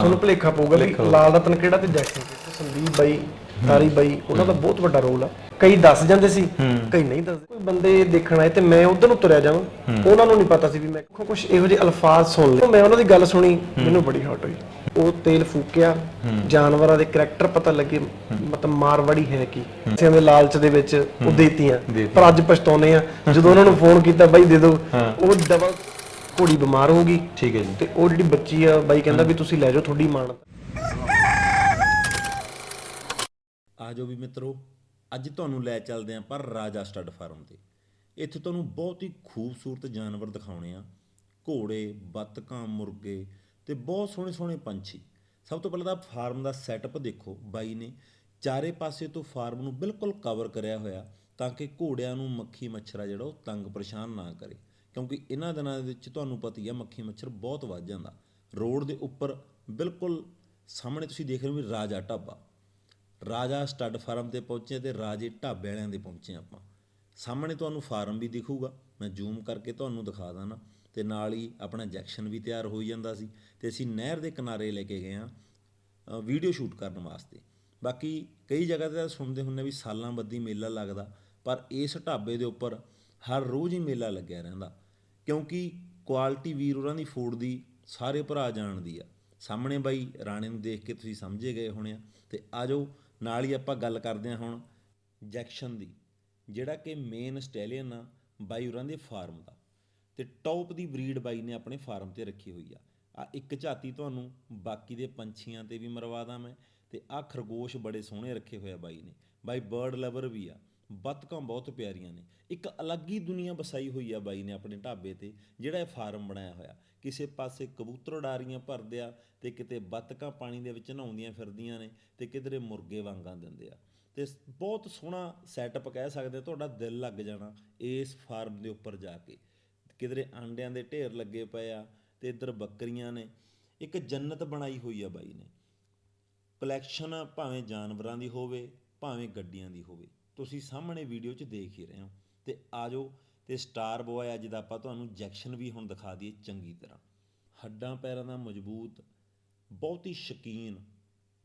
ਤੁਹਾਨੂੰ ਭੁਲੇਖਾ ਪਊਗਾ ਵੀ ਲਾਲ ਰਤਨ ਕਿਹੜਾ ਤੇ ਜੈਕਸਨ ਕਿਹੜਾ ਸੰਦੀਪ ਬਾਈ ਤਾਰੀ ਬਾਈ ਉਹਨਾਂ ਦਾ ਬਹੁਤ ਵੱਡਾ ਰੋਲ ਆ। ਕਈ ਦੱਸ ਜਾਂਦੇ ਸੀ ਕਈ ਨਹੀਂ ਦੱਸਦੇ। ਕੋਈ ਬੰਦੇ ਦੇਖਣ ਆਏ ਤੇ ਮੈਂ ਉਧਰ ਨੂੰ ਤੁਰਿਆ ਜਾਵਾਂ ਉਹਨਾਂ ਨੂੰ ਨਹੀਂ ਪਤਾ ਸੀ ਵੀ ਮੈਂ ਕੁਝ ਇਹੋ ਜਿਹੇ ਅਲਫਾਜ਼ ਸੁਣ ਲਏ। ਮੈਂ ਉਹਨਾਂ ਦੀ ਗੱਲ ਸੁਣੀ ਮੈਨੂੰ ਬੜੀ ਹੌਟ ਹੋਈ। ਉਹ ਤੇਲ ਫੂਕਿਆ ਜਾਨਵਰਾਂ ਦੇ ਕਰੈਕਟਰ ਪਤਾ ਲੱਗੇ ਮਤਲਬ ਮਾਰਵਾੜੀ ਹੈ ਕੀ? ਸਿਆਂ ਦੇ ਲਾਲਚ ਦੇ ਵਿੱਚ ਉਹ ਦੇਤੀਆਂ ਪਰ ਅੱਜ ਪਛਤਾਉਨੇ ਆ। ਜਦੋਂ ਉਹਨਾਂ ਨੂੰ ਫੋਨ ਕੀਤਾ ਬਾਈ ਦੇ ਦਿਓ ਉਹ ਡਬਲ ਘੋੜੀ ਬਿਮਾਰ ਹੋ ਗਈ ਠੀਕ ਹੈ ਜੀ। ਤੇ ਉਹ ਜਿਹੜੀ ਬੱਚੀ ਆ ਬਾਈ ਕਹਿੰਦਾ ਵੀ ਤੁਸੀਂ ਲੈ ਜਾਓ ਤੁਹਾਡੀ ਮਾਨ ਆ ਜਾਓ ਵੀ ਮਿੱਤਰੋ ਅੱਜ ਤੁਹਾਨੂੰ ਲੈ ਚੱਲਦੇ ਆਂ ਪਰ ਰਾਜਾ ਸਟੱਡ ਫਾਰਮ ਤੇ। ਇੱਥੇ ਤੁਹਾਨੂੰ ਬਹੁਤ ਹੀ ਖੂਬਸੂਰਤ ਜਾਨਵਰ ਦਿਖਾਉਣੇ ਆ। ਘੋੜੇ ਬੱਤਕਾਂ ਮੁਰਗੇ ਤੇ ਬਹੁਤ ਸੋਹਣੇ ਸੋਹਣੇ ਪੰਛੀ। ਸਭ ਤੋਂ ਪਹਿਲਾਂ ਤਾਂ ਫਾਰਮ ਦਾ ਸੈਟਅਪ ਦੇਖੋ ਬਾਈ ਨੇ। ਚਾਰੇ ਪਾਸੇ ਤੋਂ ਫਾਰਮ ਨੂੰ ਬਿਲਕੁਲ ਕਵਰ ਕਰਿਆ ਹੋਇਆ ਤਾਂ ਕਿ ਘੋੜਿਆਂ ਨੂੰ ਮੱਖੀ ਮੱਛਰਾ ਜਿਹੜਾ ਉਹ ਤੰਗ ਪਰੇਸ਼ਾਨ ਨਾ ਕਰੇ। ਕਿਉਂਕਿ ਇਹਨਾਂ ਦਿਨਾਂ ਦੇ ਵਿੱਚ ਤੁਹਾਨੂੰ ਪਤਾ ਹੀ ਆ ਮੱਖੀ ਮੱਛਰ ਬਹੁਤ ਵੱਧ ਜਾਂਦਾ। ਰੋਡ ਦੇ ਉੱਪਰ ਬਿਲਕੁਲ ਸਾਹਮਣੇ ਤੁਸੀਂ ਦੇਖ ਰਹੇ ਹੋ ਵੀ ਰਾਜਾ ਢਾਬਾ। ਰਾਜਾ ਸਟੱਡ ਫਾਰਮ ਤੇ ਪਹੁੰਚੇ ਤੇ ਰਾਜੇ ਢਾਬੇ ਵਾਲਿਆਂ ਦੇ ਪਹੁੰਚੇ ਆਪਾਂ। ਸਾਹਮਣੇ ਤੁਹਾਨੂੰ ਫਾਰਮ ਵੀ ਦਿਖੂਗਾ। ਮੈਂ ਜ਼ੂਮ ਕਰਕੇ ਤੁਹਾਨੂੰ ਦਿਖਾ ਦਾਂ ਤੇ ਨਾਲ ਹੀ ਆਪਣਾ ਜੈਕਸ਼ਨ ਵੀ ਤਿਆਰ ਹੋਈ ਜਾਂਦਾ ਸੀ। ਤੇ ਅਸੀਂ ਨਹਿਰ ਦੇ ਕਿਨਾਰੇ ਲੈ ਕੇ ਗਏ ਹਾਂ ਵੀਡੀਓ ਸ਼ੂਟ ਕਰਨ ਵਾਸਤੇ। ਬਾਕੀ ਕਈ ਜਗ੍ਹਾ ਤੇ ਤਾਂ ਸੁਣਦੇ ਹੁੰਨੇ ਵੀ ਸਾਲਾਂ ਬੱਦੀ ਮੇਲਾ ਲੱਗਦਾ। ਪਰ ਇਸ ਢਾਬੇ ਦੇ ਉੱਪਰ ਹਰ ਰੋਜ਼ ਹੀ ਮੇਲਾ ਲੱਗਿਆ ਰਹਿੰਦਾ। ਕਿਉਂਕਿ ਕੁਆਲਿਟੀ ਵੀਰ ਉਹਨਾਂ ਦੀ ਫੂਡ ਦੀ ਸਾਰੇ ਭਰਾ ਜਾਣਦੀ ਆ। ਸਾਹਮਣੇ ਬਾਈ ਰਾਣੇ ਨੂੰ ਦੇਖ ਕੇ ਤੁਸੀਂ ਸਮਝੇ ਗਏ ਹੋਣੇ ਆ। ਤੇ ਆਜੋ ਨਾਲ ਹੀ ਆਪਾਂ ਗੱਲ ਕਰਦੇ ਹਾਂ ਹੁਣ ਜੈਕਸ਼ਨ ਦੀ। ਜਿਹੜਾ ਕਿ ਮੇਨ ਸਟੈਲੀਅਨ ਆ, ਬਾਈ ਉਹਨਾਂ ਦੇ ਫਾਰਮ ਦਾ। ਤੇ ਟੌਪ ਦੀ ਬਰੀਡ ਬਾਈ ਨੇ ਆਪਣੇ ਫਾਰਮ ਤੇ ਰੱਖੀ ਹੋਈ ਆ। ਆ ਇੱਕ ਝਾਤੀ ਤੁਹਾਨੂੰ ਬਾਕੀ ਦੇ ਪੰਛੀਆਂ ਤੇ ਵੀ ਮਰਵਾ ਦਾਂ ਮੈਂ। ਤੇ ਆ ਖਰਗੋਸ਼ ਬੜੇ ਸੋਹਣੇ ਰੱਖੇ ਹੋਏ ਆ ਬਾਈ ਨੇ। ਬਾਈ ਬਰਡ ਲਵਰ ਵੀ ਆ। ਬਤਕਾਂ ਬਹੁਤ ਪਿਆਰੀਆਂ ਨੇ। ਇੱਕ ਅਲੱਗ ਹੀ ਦੁਨੀਆ ਵਸਾਈ ਹੋਈ ਆ ਬਾਈ ਨੇ ਆਪਣੇ ਢਾਬੇ ਤੇ ਜਿਹੜਾ ਇਹ ਫਾਰਮ ਬਣਾਇਆ ਹੋਇਆ। ਕਿਸੇ ਪਾਸੇ ਕਬੂਤਰ ਉਡਾਰੀਆਂ ਭਰਦੇ ਆ ਤੇ ਕਿਤੇ ਬਤਕਾਂ ਪਾਣੀ ਦੇ ਵਿੱਚ ਨਹਾਉਂਦੀਆਂ ਫਿਰਦੀਆਂ ਨੇ ਤੇ ਕਿਧਰੇ ਮੁਰਗੇ ਵਾਂਗਾਂ ਦਿੰਦੇ ਆ। ਤੇ ਬਹੁਤ ਸੋਹਣਾ ਸੈਟਅਪ ਕਹਿ ਸਕਦੇ ਆ, ਤੁਹਾਡਾ ਦਿਲ ਲੱਗ ਜਾਣਾ ਇਸ ਫਾਰਮ ਦੇ ਉੱਪਰ ਜਾ ਕੇ। ਕਿਧਰੇ ਆਂਡਿਆਂ ਦੇ ਢੇਰ ਲੱਗੇ ਪਏ ਆ ਤੇ ਇੱਧਰ ਬੱਕਰੀਆਂ ਨੇ। ਇੱਕ ਜੰਨਤ ਬਣਾਈ ਹੋਈ ਆ ਬਾਈ ਨੇ। ਕਲੈਕਸ਼ਨ ਭਾਵੇਂ ਜਾਨਵਰਾਂ ਦੀ ਹੋਵੇ ਭਾਵੇਂ ਗੱਡੀਆਂ ਦੀ ਹੋਵੇ। ਤੁਸੀਂ ਸਾਹਮਣੇ ਵੀਡੀਓ 'ਚ ਦੇਖ ਹੀ ਰਹੇ ਹੋ। ਤੇ ਆਜੋ ਤੇ ਸਟਾਰ ਬੋਏ ਅੱਜ ਦਾ ਆਪਾਂ ਤੁਹਾਨੂੰ ਜੈਕਸ਼ਨ ਵੀ ਹੁਣ ਦਿਖਾ ਦਈਏ ਚੰਗੀ ਤਰ੍ਹਾਂ। ਹੱਡਾਂ ਪੈਰਾਂ ਦਾ ਮਜ਼ਬੂਤ, ਬਹੁਤ ਹੀ ਸ਼ਕੀਨ,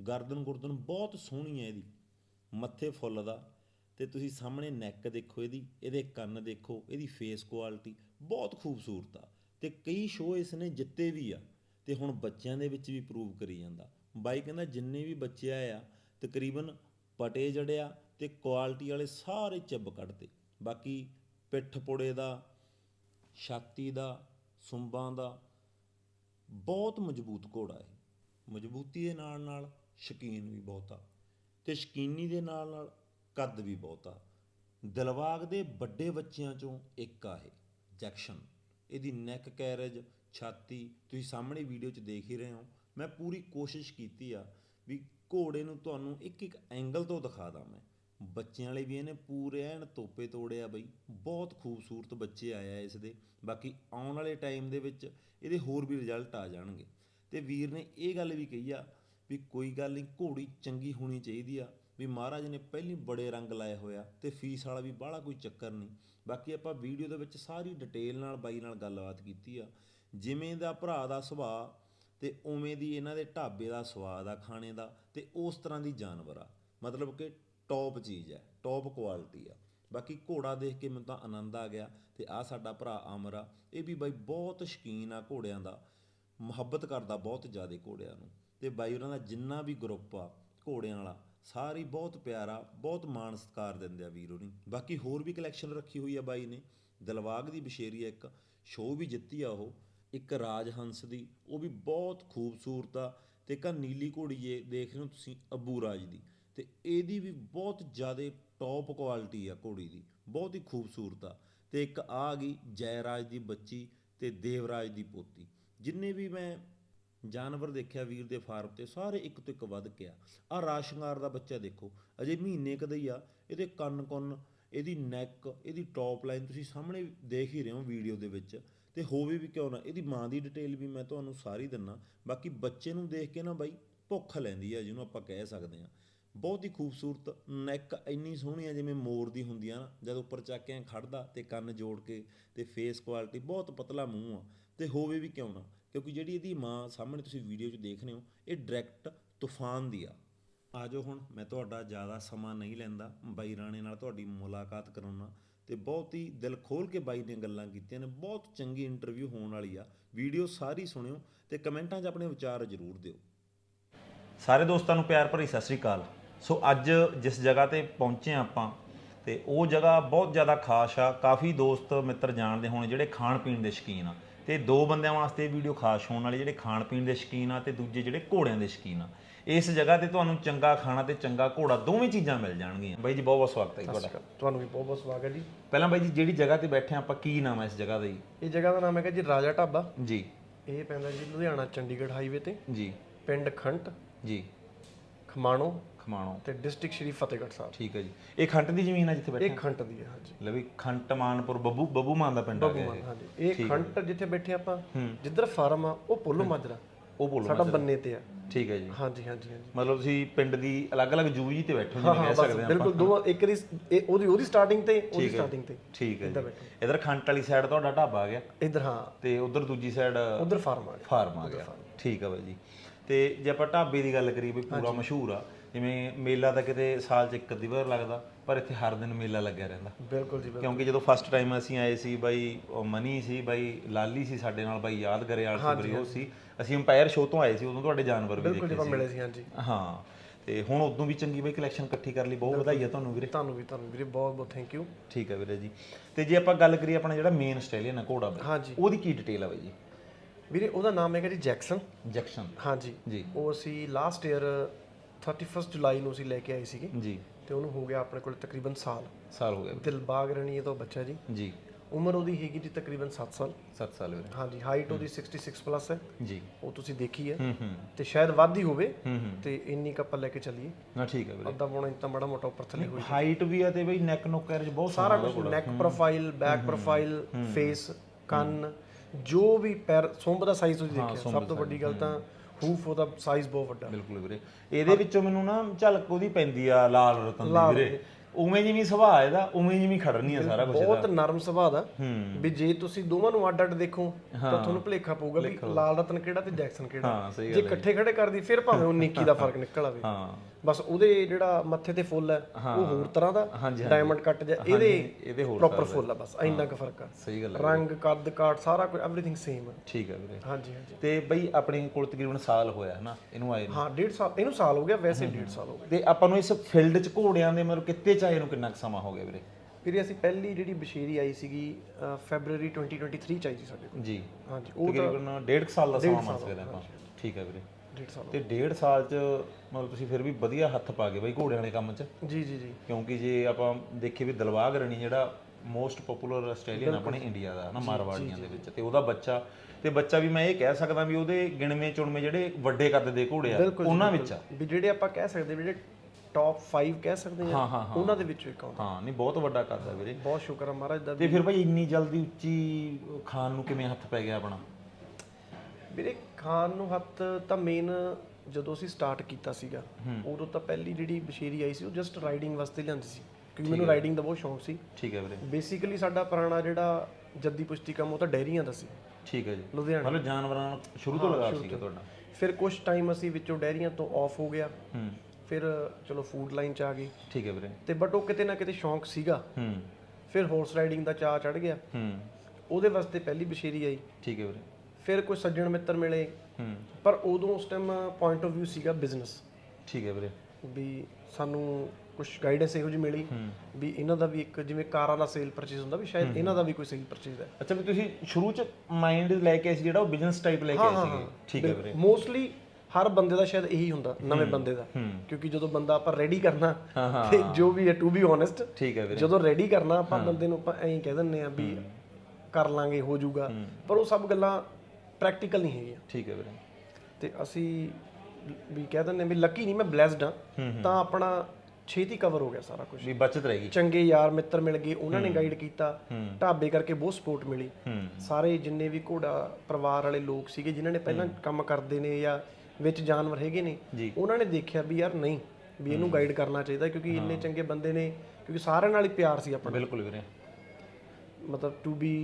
ਗਰਦਨ ਗੁਰਦਨ ਬਹੁਤ ਸੋਹਣੀ ਹੈ ਇਹਦੀ। ਮੱਥੇ ਫੁੱਲ ਦਾ। ਤੇ ਤੁਸੀਂ ਸਾਹਮਣੇ ਨੈਕ ਦੇਖੋ ਇਹਦੀ, ਇਹਦੇ ਕੰਨ ਦੇਖੋ, ਇਹਦੀ ਫੇਸ ਕੁਆਲਿਟੀ ਬਹੁਤ ਖੂਬਸੂਰਤ ਆ। ਤੇ ਕਈ ਸ਼ੋਅ ਇਸ ਨੇ ਜਿੱਤੇ ਵੀ ਆ, ਤੇ ਹੁਣ ਬੱਚਿਆਂ ਦੇ ਵਿੱਚ ਵੀ ਪ੍ਰੂਵ ਕਰੀ ਜਾਂਦਾ। ਬਾਈ ਕਹਿੰਦਾ ਜਿੰਨੇ ਵੀ ਬੱਚੇ ਆ, ਤਕਰੀਬਨ ਪਟੇ ਜੜਿਆ ਤੇ ਕੁਆਲਿਟੀ ਵਾਲੇ ਸਾਰੇ ਚਿੱਬ ਕੱਢਦੇ। ਬਾਕੀ ਪਿੱਠ ਪੁੜੇ ਦਾ, ਛਾਤੀ ਦਾ, ਸੁੰਬਾਂ ਦਾ ਬਹੁਤ ਮਜ਼ਬੂਤ ਘੋੜਾ ਹੈ ਮਜ਼ਬੂਤੀ ਦੇ ਨਾਲ ਨਾਲ ਸ਼ਕੀਨ ਵੀ ਬਹੁਤਾ ਆ ਤੇ ਸ਼ਕੀਨੀ ਦੇ ਨਾਲ ਨਾਲ ਕੱਦ ਵੀ ਬਹੁਤਾ ਦਿਲਵਾਗ ਦੇ ਵੱਡੇ ਬੱਚਿਆਂ ਚੋਂ ਇੱਕ ਆ ਇਹ, ਜੈਕਸ਼ਨ। ਇਹਦੀ ਨੈਕ ਕੈਰੇਜ ਛਾਤੀ, ਤੁਸੀਂ ਸਾਹਮਣੇ ਵੀਡੀਓ 'ਚ ਦੇਖ ਹੀ ਰਹੇ ਹੋ। ਮੈਂ ਪੂਰੀ ਕੋਸ਼ਿਸ਼ ਕੀਤੀ ਆ ਵੀ ਘੋੜੇ ਨੂੰ ਤੁਹਾਨੂੰ ਇੱਕ ਇੱਕ ਐਂਗਲ ਤੋਂ ਦਿਖਾ ਦਾਂ ਮੈਂ। ਬੱਚਿਆਂ ਲਈ ਵੀ ਇਹਨੇ ਪੂਰੇ ਐਨ ਤੋਪੇ ਤੋੜਿਆ ਬਈ। ਬਹੁਤ ਖੂਬਸੂਰਤ ਬੱਚੇ ਆਏ ਆ ਇਸ ਦੇ। ਬਾਕੀ ਆਉਣ ਵਾਲੇ ਟਾਈਮ ਦੇ ਵਿੱਚ ਇਹਦੇ ਹੋਰ ਵੀ ਰਿਜ਼ਲਟ ਆ ਜਾਣਗੇ। ਤੇ ਵੀਰ ਨੇ ਇਹ ਗੱਲ ਵੀ ਕਹੀ ਆ ਵੀ ਕੋਈ ਗੱਲ ਨਹੀਂ, ਘੋੜੀ ਚੰਗੀ ਹੋਣੀ ਚਾਹੀਦੀ ਆ। ਵੀ ਮਹਾਰਾਜ ਨੇ ਪਹਿਲੀ ਬੜੇ ਰੰਗ ਲਾਏ ਹੋਇਆ ਤੇ ਫੀਸ ਵਾਲਾ ਵੀ ਬਾਹਲਾ ਕੋਈ ਚੱਕਰ ਨਹੀਂ। ਬਾਕੀ ਆਪਾਂ ਵੀਡੀਓ ਦੇ ਵਿੱਚ ਸਾਰੀ ਡਿਟੇਲ ਨਾਲ, ਬਾਈ ਨਾਲ ਗੱਲਬਾਤ ਕੀਤੀ ਆ। ਜਿਵੇਂ ਦਾ ਭਰਾ ਦਾ ਸੁਭਾਅ ਤੇ ਉਵੇਂ ਦੀ ਇਹਨਾਂ ਦੇ ਢਾਬੇ ਦਾ ਸਵਾਦ ਆ ਖਾਣੇ ਦਾ ਤੇ ਉਸ ਤਰ੍ਹਾਂ ਦੀ ਜਾਨਵਰ ਆ। ਮਤਲਬ ਕਿ ਟੌਪ ਚੀਜ਼ ਹੈ ਟੌਪ ਕੁਆਲਿਟੀ ਆ। ਬਾਕੀ ਘੋੜਾ ਦੇਖ ਕੇ ਮੈਨੂੰ ਤਾਂ ਆਨੰਦ ਆ ਗਿਆ ਤੇ ਆ ਸਾਡਾ ਭਰਾ ਅਮਰ ਆ ਇਹ ਵੀ ਬਾਈ ਬਹੁਤ ਸ਼ਕੀਨ ਆ ਘੋੜਿਆਂ ਦਾ, ਮੁਹੱਬਤ ਕਰਦਾ ਬਹੁਤ ਜ਼ਿਆਦਾ ਘੋੜਿਆਂ ਨੂੰ। ਤੇ ਬਾਈ ਉਹਨਾਂ ਦਾ ਜਿੰਨਾ ਵੀ ਗਰੁੱਪ ਆ ਘੋੜਿਆਂ ਵਾਲਾ, ਸਾਰੀ ਬਹੁਤ ਪਿਆਰਾ ਬਹੁਤ ਮਾਣ ਸਤਿਕਾਰ ਦਿੰਦੇ ਆ ਵੀਰ ਹੋਣੀ। ਬਾਕੀ ਹੋਰ ਵੀ ਕਲੈਕਸ਼ਨ ਰੱਖੀ ਹੋਈ ਆ ਬਾਈ ਨੇ, ਦਿਲਵਾਗ ਦੀ ਬਸ਼ੇਰੀ ਆ ਇੱਕ ਸ਼ੋਅ ਵੀ ਜਿੱਤੀ ਆ ਉਹ, ਇੱਕ ਰਾਜ ਹੰਸ ਦੀ, ਉਹ ਵੀ ਬਹੁਤ ਖੂਬਸੂਰਤ ਆ। ਤੇ ਇੱਕ ਨੀਲੀ ਘੋੜੀ ਜੇ ਦੇਖ ਰਹੇ ਹੋ ਤੁਸੀਂ, ਅੱਬੂ ਰਾਜ ਦੀ। ਤੇ ਇਹਦੀ ਵੀ ਬਹੁਤ ਜ਼ਿਆਦਾ ਟੌਪ ਕੁਆਲਿਟੀ ਆ ਘੋੜੀ ਦੀ, ਬਹੁਤ ਹੀ ਖੂਬਸੂਰਤ ਆ। ਤੇ ਇੱਕ ਆ ਗਈ ਜੈ ਰਾਜ ਦੀ ਬੱਚੀ ਤੇ ਦੇਵਰਾਜ ਦੀ ਪੋਤੀ। ਜਿੰਨੇ ਵੀ ਮੈਂ ਜਾਨਵਰ ਦੇਖਿਆ ਵੀਰ ਦੇ ਫਾਰਮ ਤੇ, ਸਾਰੇ ਇੱਕ ਤੋਂ ਇੱਕ ਵੱਧ ਗਿਆ ਆ। ਰਾਸ਼ਿੰਗਾਰ ਦਾ ਬੱਚਾ ਦੇਖੋ, ਅਜੇ ਮਹੀਨੇ ਕਦੇ ਹੀ ਆ, ਇਹਦੇ ਕੰਨ ਕੁੰਨ, ਇਹਦੀ ਨੈਕ ਇਹਦੀ ਟੌਪ ਲਾਈਨ ਤੁਸੀਂ ਸਾਹਮਣੇ ਦੇਖ ਹੀ ਰਹੇ ਹੋ ਵੀਡੀਓ ਦੇ ਵਿੱਚ। ਤੇ ਹੋਵੇ ਵੀ ਕਿਉਂ ਨਾ, ਇਹਦੀ ਮਾਂ ਦੀ ਡਿਟੇਲ ਵੀ ਮੈਂ ਤੁਹਾਨੂੰ ਸਾਰੀ ਦਿੰਨਾ। ਬਾਕੀ ਬੱਚੇ ਨੂੰ ਦੇਖ ਕੇ ਨਾ ਬਾਈ, ਭੁੱਖ ਲੈਂਦੀ ਆ, ਜਿਹਨੂੰ ਆਪਾਂ ਕਹਿ ਸਕਦੇ ਆ ਬਹੁਤ ਹੀ ਖੂਬਸੂਰਤ ਨੈਕ ਇੰਨੀ ਸੋਹਣੀ ਆ ਜਿਵੇਂ ਮੋਰ ਦੀ ਹੁੰਦੀ ਆ ਨਾ, ਜਦ ਉੱਪਰ ਚੱਕ ਕੇ ਐਂ ਖੜਦਾ ਤੇ ਕੰਨ ਜੋੜ ਕੇ ਤੇ ਫੇਸ ਕੁਆਲਿਟੀ ਬਹੁਤ ਪਤਲਾ ਮੂੰਹ ਆ, ਤੇ ਹੋਵੇ ਵੀ ਕਿਉਂ ਨਾ, ਕਿਉਂਕਿ ਜਿਹੜੀ ਇਹਦੀ ਮਾਂ ਸਾਹਮਣੇ ਤੁਸੀਂ ਵੀਡੀਓ 'ਚ ਦੇਖ ਰਹੇ ਹੋ, ਇਹ ਡਾਇਰੈਕਟ ਤੂਫਾਨ ਦੀ ਆ। ਆਜੋ ਹੁਣ, ਮੈਂ ਤੁਹਾਡਾ ਜ਼ਿਆਦਾ ਸਮਾਂ ਨਹੀਂ ਲੈਂਦਾ, ਬਾਈ ਰਾਣੇ ਨਾਲ ਤੁਹਾਡੀ ਮੁਲਾਕਾਤ ਕਰਾਉਣਾ, ਤੇ ਬਹੁਤ ਹੀ ਦਿਲ ਖੋਲ ਕੇ ਬਾਈ ਨੇ ਗੱਲਾਂ ਕੀਤੀਆਂ ਨੇ, ਬਹੁਤ ਚੰਗੀ ਇੰਟਰਵਿਊ ਹੋਣ ਵਾਲੀ ਆ ਵੀਡੀਓ ਸਾਰੀ ਸੁਣਿਓ ਤੇ ਕਮੈਂਟਾਂ 'ਚ ਆਪਣੇ ਵਿਚਾਰ ਜ਼ਰੂਰ ਦਿਓ। ਸਾਰੇ ਦੋਸਤਾਂ ਨੂੰ ਪਿਆਰ ਭਰੀ ਸਤਿ ਸ੍ਰੀ ਅਕਾਲ। ਸੋ ਅੱਜ ਜਿਸ ਜਗ੍ਹਾ ਤੇ ਪਹੁੰਚੇ ਹਾਂ ਆਪਾਂ ਤੇ ਉਹ ਜਗ੍ਹਾ ਬਹੁਤ ਜ਼ਿਆਦਾ ਖਾਸ ਆ ਕਾਫੀ ਦੋਸਤ ਮਿੱਤਰ ਜਾਣਦੇ ਹੋਣੇ ਜਿਹੜੇ ਖਾਣ ਪੀਣ ਦੇ ਸ਼ੌਕੀਨ ਆ ਤੇ ਦੋ ਬੰਦਿਆਂ ਵਾਸਤੇ ਵੀਡੀਓ ਖਾਸ ਹੋਣ ਵਾਲੀ ਜਿਹੜੇ ਖਾਣ ਪੀਣ ਦੇ ਸ਼ੌਕੀਨ ਆ ਤੇ ਦੂਜੇ ਜਿਹੜੇ ਘੋੜਿਆਂ ਦੇ ਸ਼ੌਕੀਨ ਆ। ਇਸ ਜਗ੍ਹਾ ਤੇ ਤੁਹਾਨੂੰ ਚੰਗਾ ਖਾਣਾ ਤੇ ਚੰਗਾ ਘੋੜਾ ਦੋਵੇਂ ਚੀਜ਼ਾਂ ਮਿਲ ਜਾਣਗੀਆਂ। ਬਾਈ ਜੀ ਬਹੁਤ ਬਹੁਤ ਸਵਾਗਤ ਹੈ ਜੀ ਤੁਹਾਡਾ। ਤੁਹਾਨੂੰ ਵੀ ਬਹੁਤ ਬਹੁਤ ਸਵਾਗਤ ਹੈ ਜੀ। ਪਹਿਲਾਂ ਬਾਈ ਜੀ ਜਿਹੜੀ ਜਗ੍ਹਾ ਤੇ ਬੈਠੇ ਆਪਾਂ ਕੀ ਨਾਮ ਹੈ ਇਸ ਜਗ੍ਹਾ ਦਾ ਜੀ? ਇਹ ਜਗ੍ਹਾ ਦਾ ਨਾਮ ਹੈਗਾ ਜੀ ਰਾਜਾ ਢਾਬਾ। ਜੀ। ਇਹ ਪੈਂਦਾ ਜੀ ਲੁਧਿਆਣਾ ਚੰਡੀਗੜ੍ਹ ਹਾਈਵੇ ਤੇ। ਜੀ। ਪਿੰਡ ਖੰਟ। ਜੀ। ਖਮਾਣੋ। ਖਮਾਣੋ। ਤੇ ਡਿਸਟ੍ਰਿਕਟ ਸ਼੍ਰੀ ਫਤਿਹਗੜ੍ਹ ਸਾਹਿਬ। ਠੀਕ ਹੈ ਜੀ। ਇਹ ਖੰਟ ਦੀ ਜ਼ਮੀਨ ਹੈ ਜਿੱਥੇ ਬੈਠੇ ਇਹ ਖੰਟ ਦੀ ਹੈ ਹਾਂਜੀ। ਲੈ ਵੀ ਖੰਟ ਮਾਨਪੁਰ ਬੱਬੂ ਬੱਬੂ ਮਾਨ ਦਾ ਪਿੰਡ ਆ ਗਿਆ ਇਹ। ਹਾਂਜੀ। ਇਹ ਖੰਟ ਜਿੱਥੇ ਬੈਠੇ ਆਪਾਂ ਜਿੱਧਰ ਫਾਰਮ ਆ ਉਹ ਪੁੱਲੋ ਮਾਜਰਾ। ਉਹ ਬੋਲੋ ਸਾਡਾ ਬੰਨੇ ਤੇ ਆ। ਠੀਕ ਹੈ ਜੀ। ਹਾਂਜੀ ਹਾਂਜੀ ਹਾਂਜੀ। ਮਤਲਬ ਤੁਸੀਂ ਪਿੰਡ ਦੀ ਅਲੱਗ-ਅਲੱਗ ਜੂ ਜੀ ਤੇ ਬੈਠੇ ਹੋ ਹਾਂ ਜਿਵੇਂ ਹਾਂ ਕਹਿ ਸਕਦੇ ਆ ਬਿਲਕੁਲ ਦੋ ਇੱਕ ਦੀ ਇਹ ਉਹਦੀ ਉਹਦੀ ਸਟਾਰਟਿੰਗ ਤੇ ਉਹਦੀ ਸਟਾਰਟਿੰਗ ਤੇ ਠੀਕ ਹੈ ਜੀ। ਇਧਰ ਖੰਟ ਵਾਲੀ ਸਾਈਡ ਤੁਹਾਡਾ ਢਾਬਾ ਆ ਗਿਆ। ਇਧਰ ਹਾਂ। ਤੇ ਉਧਰ ਦੂਜੀ ਸਾਈਡ ਉਧਰ ਫਾਰਮ ਆ ਗਿਆ। ਫਾਰਮ ਆ ਗਿਆ। ਠੀਕ ਆ ਬਾਈ ਜੀ। ਤੇ ਜੇ ਆਪਾਂ ਢਾਬੇ ਦੀ ਗੱਲ ਕਰੀਏ ਵੀ ਪੂਰਾ ਮਸ਼ਹੂਰ ਆ ਜਿਵੇਂ ਮੇਲਾ ਤਾਂ ਕਿਤੇ ਸਾਲ 'ਚ ਇੱਕ ਅੱਧੀ ਵਾਰ ਲੱਗਦਾ ਪਰ ਇੱਥੇ ਹਰ ਦਿਨ ਮੇਲਾ ਲੱਗਿਆ ਰਹਿੰਦਾ। ਬਿਲਕੁਲ ਜੀ ਬਿਲਕੁਲ। ਕਿਉਂਕਿ ਜਦੋਂ ਫਸਟ ਟਾਈਮ ਅਸੀਂ ਆਏ ਸੀ ਬਾਈ ਉਹ ਮਨੀ ਸੀ ਬਾਈ ਲਾਲੀ ਸੀ ਸਾਡੇ ਨਾਲ ਬਾਈ ਯਾਦ ਗਰੇਵਾਲ ਸੀ ਬਰੀ ਉਹ ਸੀ। ਅਸੀਂ ਅੰਪਾਇਰ ਸ਼ੋਅ ਤੋਂ ਆਏ ਸੀ ਉਦੋਂ ਤੁਹਾਡੇ ਜਾਨਵਰ ਵੀ ਬਿਲਕੁਲ ਜੀ ਦੇਖੇ ਆਪਾਂ ਮਿਲੇ ਸੀ ਹਾਂਜੀ। ਹਾਂ ਤੇ ਹੁਣ ਉਦੋਂ ਵੀ ਚੰਗੀ ਬਾਈ ਕਲੈਕਸ਼ਨ ਇਕੱਠੀ ਕਰ ਲਈ ਬਹੁਤ ਵਧਾਈ ਆ ਤੁਹਾਨੂੰ ਵੀਰੇ। ਤੁਹਾਨੂੰ ਵੀ ਤੁਹਾਨੂੰ ਵੀਰੇ ਬਹੁਤ ਬਹੁਤ ਥੈਂਕ ਯੂ ਠੀਕ ਹੈ ਵੀਰੇ ਜੀ। ਤੇ ਜੇ ਆਪਾਂ ਗੱਲ ਕਰੀਏ ਆਪਣਾ ਜਿਹੜਾ ਮੇਨ ਆਸਟ੍ਰੇਲੀਅਨ ਘੋੜਾ ਬਾਈ ਹਾਂਜੀ। ਉਹਦੀ ਕੀ ਡਿਟੇਲ ਆ ਬਾਈ ਜੀ? ਵੀਰੇ ਉਹਦਾ ਨਾਮ ਹੈਗਾ ਜੀ ਜੈਕਸਨ। ਜੈਕਸ਼ਨ। ਹਾਂਜੀ। ਜੀ। ਉਹ ਅਸੀਂ ਲਾਸਟ ਈਅਰ 31 ਜੁਲਾਈ ਨੂੰ ਅਸੀਂ ਲੈ ਕੇ ਆਏ ਸੀਗੇ ਜੀ। ਤੇ ਉਹਨੂੰ ਹੋ ਗਿਆ ਆਪਣੇ ਕੋਲ ਤਕਰੀਬਨ ਸਾਲ। ਸਾਲ ਹੋ ਗਿਆ ਦਿਲਬਾਗ ਰਣੀਏ ਤੋਂ ਬੱਚਾ ਜੀ। ਜੀ। ਉਮਰ ਉਹਦੀ ਹੈਗੀ ਜੀ ਤਕਰੀਬਨ 7 ਸਾਲ। 7 ਸਾਲ ਵੀਰੇ ਹਾਂਜੀ ਹਾਈਟ ਉਹਦੀ 66 ਪਲੱਸ ਹੈ। ਜੀ। ਉਹ ਤੁਸੀਂ ਦੇਖੀ ਹੈ। ਤੇ ਸ਼ਾਇਦ ਵੱਧ ਹੀ ਹੋਵੇ। ਤੇ ਇੰਨੀ ਕੁ ਆਪਾਂ ਲੈ ਕੇ ਚੱਲੀਏ। ਨਾ ਠੀਕ ਹੈ ਵੀਰੇ। ਅੱਧਾ ਪੌਣਾ ਇੰਚ ਤਾਂ ਮਾੜਾ ਮੋਟਾ ਉੱਪਰ ਥੱਲੇ ਹੋਈ ਹਾਈਟ ਵੀ ਆ ਤੇ ਬਈ ਨੈਕ ਨੁੱਕ ਐਰਜ ਬਹੁਤ ਸਾਰਾ ਕੁਝ neck profile back profile face ਕੰਨ ਜੋ ਵੀ ਪੈਰ ਸੁੰਬ ਦਾ ਸਾਈਜ਼ ਤੁਸੀਂ ਦੇਖਿਆ। ਸਭ ਤੋਂ ਵੱਡੀ ਗੱਲ ਤਾਂ ਹੂਫ ਉਹਦਾ ਸਾਈਜ਼ ਬਹੁਤ ਵੱਡਾ। ਬਿਲਕੁਲ ਵੀਰੇ। ਇਹਦੇ ਵਿੱਚੋਂ ਮੈਨੂੰ ਨਾ ਝਲਕ ਉਹਦੀ ਪੈਂਦੀ ਆ ਲਾਲ ਰਤਨ ਦੀ ਵੀਰੇ। ਉਵੇਂ ਜਿਵੇਂ ਸੁਭਾਅ ਇਹਦਾ ਉਵੇਂ ਜਿਵੇਂ ਖੜਨੀ ਆ ਸਾਰਾ ਕੁਝ ਬਹੁਤ ਨਰਮ ਸੁਭਾਅ ਦਾ। ਵੀ ਜੇ ਤੁਸੀਂ ਦੋਵਾਂ ਨੂੰ ਅੱਡ ਅੱਡ ਦੇਖੋ ਤਾਂ ਤੁਹਾਨੂੰ ਭੁਲੇਖਾ ਪਊਗਾ ਵੀ ਲਾਲ ਰਤਨ ਕਿਹੜਾ ਤੇ ਜੈਕਸਨ ਕਿਹੜਾ। ਜੇ ਇਕੱਠੇ ਖੜੇ ਕਰਦੀ ਫਿਰ ਭਾਵੇਂ 19 21 ਦਾ ਫ਼ਰਕ ਨਿਕਲ ਆਵੇ। ਹਾਂ। ਬਸ ਉਹਦੇ ਜਿਹੜਾ ਮੱਥੇ ਤੇ ਫੁੱਲ ਹੈ ਉਹ ਹੋਰ ਤਰ੍ਹਾਂ ਦਾ ਡਾਇਮੰਡ ਕੱਟ ਜਾ ਇਹਦੇ ਇਹਦੇ ਹੋਰ ਪ੍ਰੋਪਰ ਫੁੱਲ ਆ ਬਸ ਇੰਨਾ ਕੁ ਫ਼ਰਕ ਆ। ਸਹੀ ਗੱਲ ਰੰਗ ਕੱਦ ਕਾਟ ਸਾਰਾ ਕੁਝ ਐਵਰੀਥਿੰਗ ਸੇਮ ਹੈ ਠੀਕ ਹੈ ਵੀਰੇ। ਹਾਂਜੀ ਹਾਂਜੀ। ਤੇ ਬਈ ਆਪਣੇ ਕੋਲ ਤਕਰੀਬਨ ਸਾਲ ਹੋਇਆ ਹੈ ਨਾ ਇਹਨੂੰ ਆਏ ਨੂੰ। ਹਾਂ ਡੇਢ ਸਾਲ ਇਹਨੂੰ ਸਾਲ ਹੋ ਗਿਆ ਵੈਸੇ ਡੇਢ ਸਾਲ ਹੋ ਗਿਆ। ਤੇ ਆਪਾਂ ਨੂੰ ਇਸ ਫੀਲਡ 'ਚ ਘੋੜਿਆਂ ਦੇ ਮਤਲਬ ਕਿੱਤੇ ਚਾਹੇ ਨੂੰ ਕਿੰਨਾ ਕੁ ਸਮਾਂ ਹੋ ਗਿਆ ਵੀਰੇ? ਫਿਰ ਅਸੀਂ ਪਹਿਲੀ ਜਿਹੜੀ ਬਸ਼ੇਰੀ ਆਈ ਸੀਗੀ ਫੈਬਰੂਅਰੀ 2023 ਚ ਆਈ ਸੀ ਸਾਡੇ ਕੋਲ। ਜੀ। ਹਾਂਜੀ ਉਹ ਤਕਰੀਬਨ ਡੇਢ ਸਾਲ ਦਾ ਸਮਾਂ ਮੰਨ ਸਕਦੇ ਆਪਾਂ। ਠੀਕ ਹੈ ਵੀਰੇ। ਡੇਢ ਸਾਲ ਤੇ ਡੇਢ ਸਾਲ 'ਚ ਮਤਲਬ ਤੁਸੀਂ ਫਿਰ ਵੀ ਵਧੀਆ ਹੱਥ ਪਾ ਗਏ ਬਈ ਘੋੜਿਆਂ ਵਾਲੇ ਕੰਮ 'ਚ? ਜੀ ਜੀ ਜੀ। ਕਿਉਂਕਿ ਜੇ ਆਪਾਂ ਦੇਖੀਏ ਵੀ ਦਲਵਾਗ ਰਣੀ ਜਿਹੜਾ ਮੋਸਟ ਪਪੂਲਰ ਆਸਟ੍ਰੇਲੀਅਨ ਆਪਣੇ ਇੰਡੀਆ ਦਾ ਨਾ ਮਾਰਵਾੜੀਆਂ ਦੇ ਵਿੱਚ। ਤੇ ਉਹਦਾ ਬੱਚਾ ਤੇ ਬੱਚਾ ਵੀ ਮੈਂ ਇਹ ਕਹਿ ਸਕਦਾ ਵੀ ਉਹਦੇ ਗਿਣਵੇਂ ਚੁਣਵੇਂ ਜਿਹੜੇ ਵੱਡੇ ਕੱਦ ਦੇ ਘੋੜੇ ਆ ਉਹਨਾਂ ਵਿੱਚ ਆ। ਵੀ ਜਿਹੜੇ ਆਪਾਂ ਕਹਿ ਸਕਦੇ ਵੀ ਜਿਹੜੇ ਟੌਪ 5 ਕਹਿ ਸਕਦੇ ਹਾਂ। ਉਹਨਾਂ ਦੇ ਵਿੱਚੋਂ ਇੱਕ ਆਉਂਦਾ। ਹਾਂ ਨਹੀਂ ਬਹੁਤ ਵੱਡਾ ਕੱਦ ਆ ਵੀਰੇ। ਬਹੁਤ ਸ਼ੁਕਰ ਆ ਮਹਾਰਾਜ ਦਾ ਤੇ ਫਿਰ ਭਾਈ ਇੰਨੀ ਜਲਦੀ ਉੱਚੀ ਖਾਨ ਨੂੰ ਕਿਵੇਂ ਹੱਥ ਪੈ ਗਿਆ ਆਪਣਾ? ਵੀਰੇ ਖਾਨ ਨੂੰ ਹੱਥ ਤਾਂ ਮੇਨ ਜਦੋਂ ਅਸੀਂ ਸਟਾਰਟ ਕੀਤਾ ਸੀਗਾ ਉਦੋਂ ਤਾਂ ਪਹਿਲੀ ਜਿਹੜੀ ਬਸ਼ੇਰੀ ਆਈ ਸੀ ਉਹ ਜਸਟ ਰਾਈਡਿੰਗ ਵਾਸਤੇ ਲਿਆਂਦੀ ਸੀ ਕਿਉਂਕਿ ਮੈਨੂੰ ਰਾਈਡਿੰਗ ਦਾ ਬਹੁਤ ਸ਼ੌਂਕ ਸੀ। ਠੀਕ ਹੈ ਵੀਰੇ। ਬੇਸਿਕਲੀ ਸਾਡਾ ਪੁਰਾਣਾ ਜਿਹੜਾ ਜੱਦੀ ਪੁਸ਼ਤੀ ਕੰਮ ਉਹ ਤਾਂ ਡੈਰੀਆਂ ਦਾ ਸੀ। ਠੀਕ ਹੈ ਜੀ। ਲੁਧਿਆਣਾ। ਮਤਲਬ ਜਾਨਵਰਾਂ ਨਾਲ ਸ਼ੁਰੂ ਤੋਂ ਲਗਾ ਸੀਗਾ ਤੁਹਾਡਾ। ਫਿਰ ਕੁਝ ਟਾਈਮ ਅਸੀਂ ਵਿੱਚੋਂ ਡੈਰੀਆਂ ਤੋਂ ਆਫ ਹੋ ਗਿਆ। ਹੂੰ। ਫਿਰ ਚਲੋ ਫੂਡ ਲਾਈਨ ਚ ਆ ਗਏ। ਠੀਕ ਹੈ ਵੀਰੇ। ਤੇ ਬਟ ਉਹ ਕਿਤੇ ਨਾ ਕਿਤੇ ਸ਼ੌਂਕ ਸੀਗਾ। ਹੂੰ। ਫਿਰ ਹਾਰਸ ਰਾਈਡਿੰਗ ਦਾ ਚਾਹ ਚੜ ਗਿਆ। ਹੂੰ। ਉਹਦੇ ਵਾਸਤੇ ਪਹਿਲੀ ਬਸ਼ੇਰੀ ਆਈ। ਠੀਕ ਹੈ ਵੀਰੇ। ਫਿਰ ਕੋਈ ਸੱਜਣ ਮਿੱਤਰ ਮਿਲੇ। ਹੂੰ। ਪਰ ਉਦੋਂ ਉਸ ਟਾਈਮ ਪੁਆਇੰਟ ਆਫ View ਸੀਗਾ ਬਿਜ਼ਨਸ ਠੀਕ ਹੈ ਵੀਰੇ। ਵੀ ਸਾਨੂੰ ਕੁਝ ਗਾਈਡੈਂਸ ਇਹੋ ਜਿਹੀ ਮਿਲੀ ਵੀ ਇਹਨਾਂ ਦਾ ਵੀ ਇੱਕ ਜਿਵੇਂ ਕਾਰਾਂ ਦਾ ਸੇਲ ਪਰਚੇਸ ਹੁੰਦਾ ਵੀ ਸ਼ਾਇਦ ਇਹਨਾਂ ਦਾ ਵੀ ਕੋਈ ਸੇਲ ਪਰਚੇਸ ਹੈ। ਅੱਛਾ ਵੀ ਤੁਸੀਂ ਸ਼ੁਰੂ ਚ ਮਾਈਂਡ ਲੈ ਕੇ ਆਏ ਸੀ ਜਿਹੜਾ ਉਹ ਬਿਜ਼ਨਸ ਟਾਈਪ ਲੈ ਕੇ ਆਏ ਸੀਗੇ। ਠੀਕ ਹੈ ਵੀਰੇ। ਮੋਸਟਲੀ ਹਰ ਬੰਦੇ ਦਾ ਸ਼ਾਇਦ ਇਹੀ ਹੁੰਦਾ ਨਵੇਂ ਬੰਦੇ ਦਾ। ਕਿਉਂਕਿ ਜਦੋਂ ਬੰਦਾ ਆਪਾਂ ਰੈਡੀ ਕਰਨਾ ਤੇ ਜੋ ਵੀ ਹੈ ਟੂ ਬੀ ਓਨੈਸਟ ਠੀਕ ਹੈ ਵੀਰੇ। ਜਦੋਂ ਰੈਡੀ ਕਰਨਾ ਆਪਾਂ ਬੰਦੇ ਨੂੰ ਆਪਾਂ ਐਂ ਕਹਿ ਦਿੰਨੇ ਆ ਵੀ ਕਰ ਲਾਂਗੇ ਹੋ ਜਾਊਗਾ। ਪਰ ਉਹ ਸਭ ਗੱਲਾਂ ਪ੍ਰੈਕਟੀਕਲ ਨਹੀਂ ਹੈਗੀਆਂ ਠੀਕ ਹੈ ਵੀਰੇ। ਤੇ ਅਸੀਂ ਵੀ ਕਹਿ ਦਿੰਨੇ ਵੀ ਲੱਕੀ ਨਹੀਂ ਮੈਂ ਬlesed ਆ ਤਾਂ ਆਪਣਾ ਛੇਤੀ ਕਵਰ ਹੋ ਗਿਆ ਸਾਰਾ ਕੁਝ ਵੀ ਬਚਤ ਰਹੇਗੀ। ਚੰਗੇ ਯਾਰ ਮਿੱਤਰ ਮਿਲ ਗਏ ਉਹਨਾਂ ਨੇ ਗਾਈਡ ਕੀਤਾ ਢਾਬੇ ਕਰਕੇ ਬਹੁਤ ਸਪੋਰਟ ਮਿਲੀ। ਸਾਰੇ ਜਿੰਨੇ ਵੀ ਘੋੜਾ ਪਰਿਵਾਰ ਵਾਲੇ ਲੋਕ ਸੀਗੇ ਜਿਨ੍ਹਾਂ ਨੇ ਪਹਿਲਾਂ ਕੰਮ ਕਰਦੇ ਨੇ ਜਾਂ ਵਿੱਚ ਜਾਨਵਰ ਹੈਗੇ ਨੇ। ਉਹਨਾਂ ਨੇ ਦੇਖਿਆ ਵੀ ਯਾਰ ਨਹੀਂ ਵੀ ਇਹਨੂੰ ਗਾਈਡ ਕਰਨਾ ਚਾਹੀਦਾ ਕਿਉਂਕਿ ਇੰਨੇ ਚੰਗੇ ਬੰਦੇ ਨੇ ਕਿਉਂਕਿ ਸਾਰਿਆਂ ਨਾਲ ਹੀ ਪਿਆਰ ਸੀ ਆਪਣਾ। ਬਿਲਕੁਲ ਵੀਰੇ। ਮਤਲਬ ਟੂ ਬੀ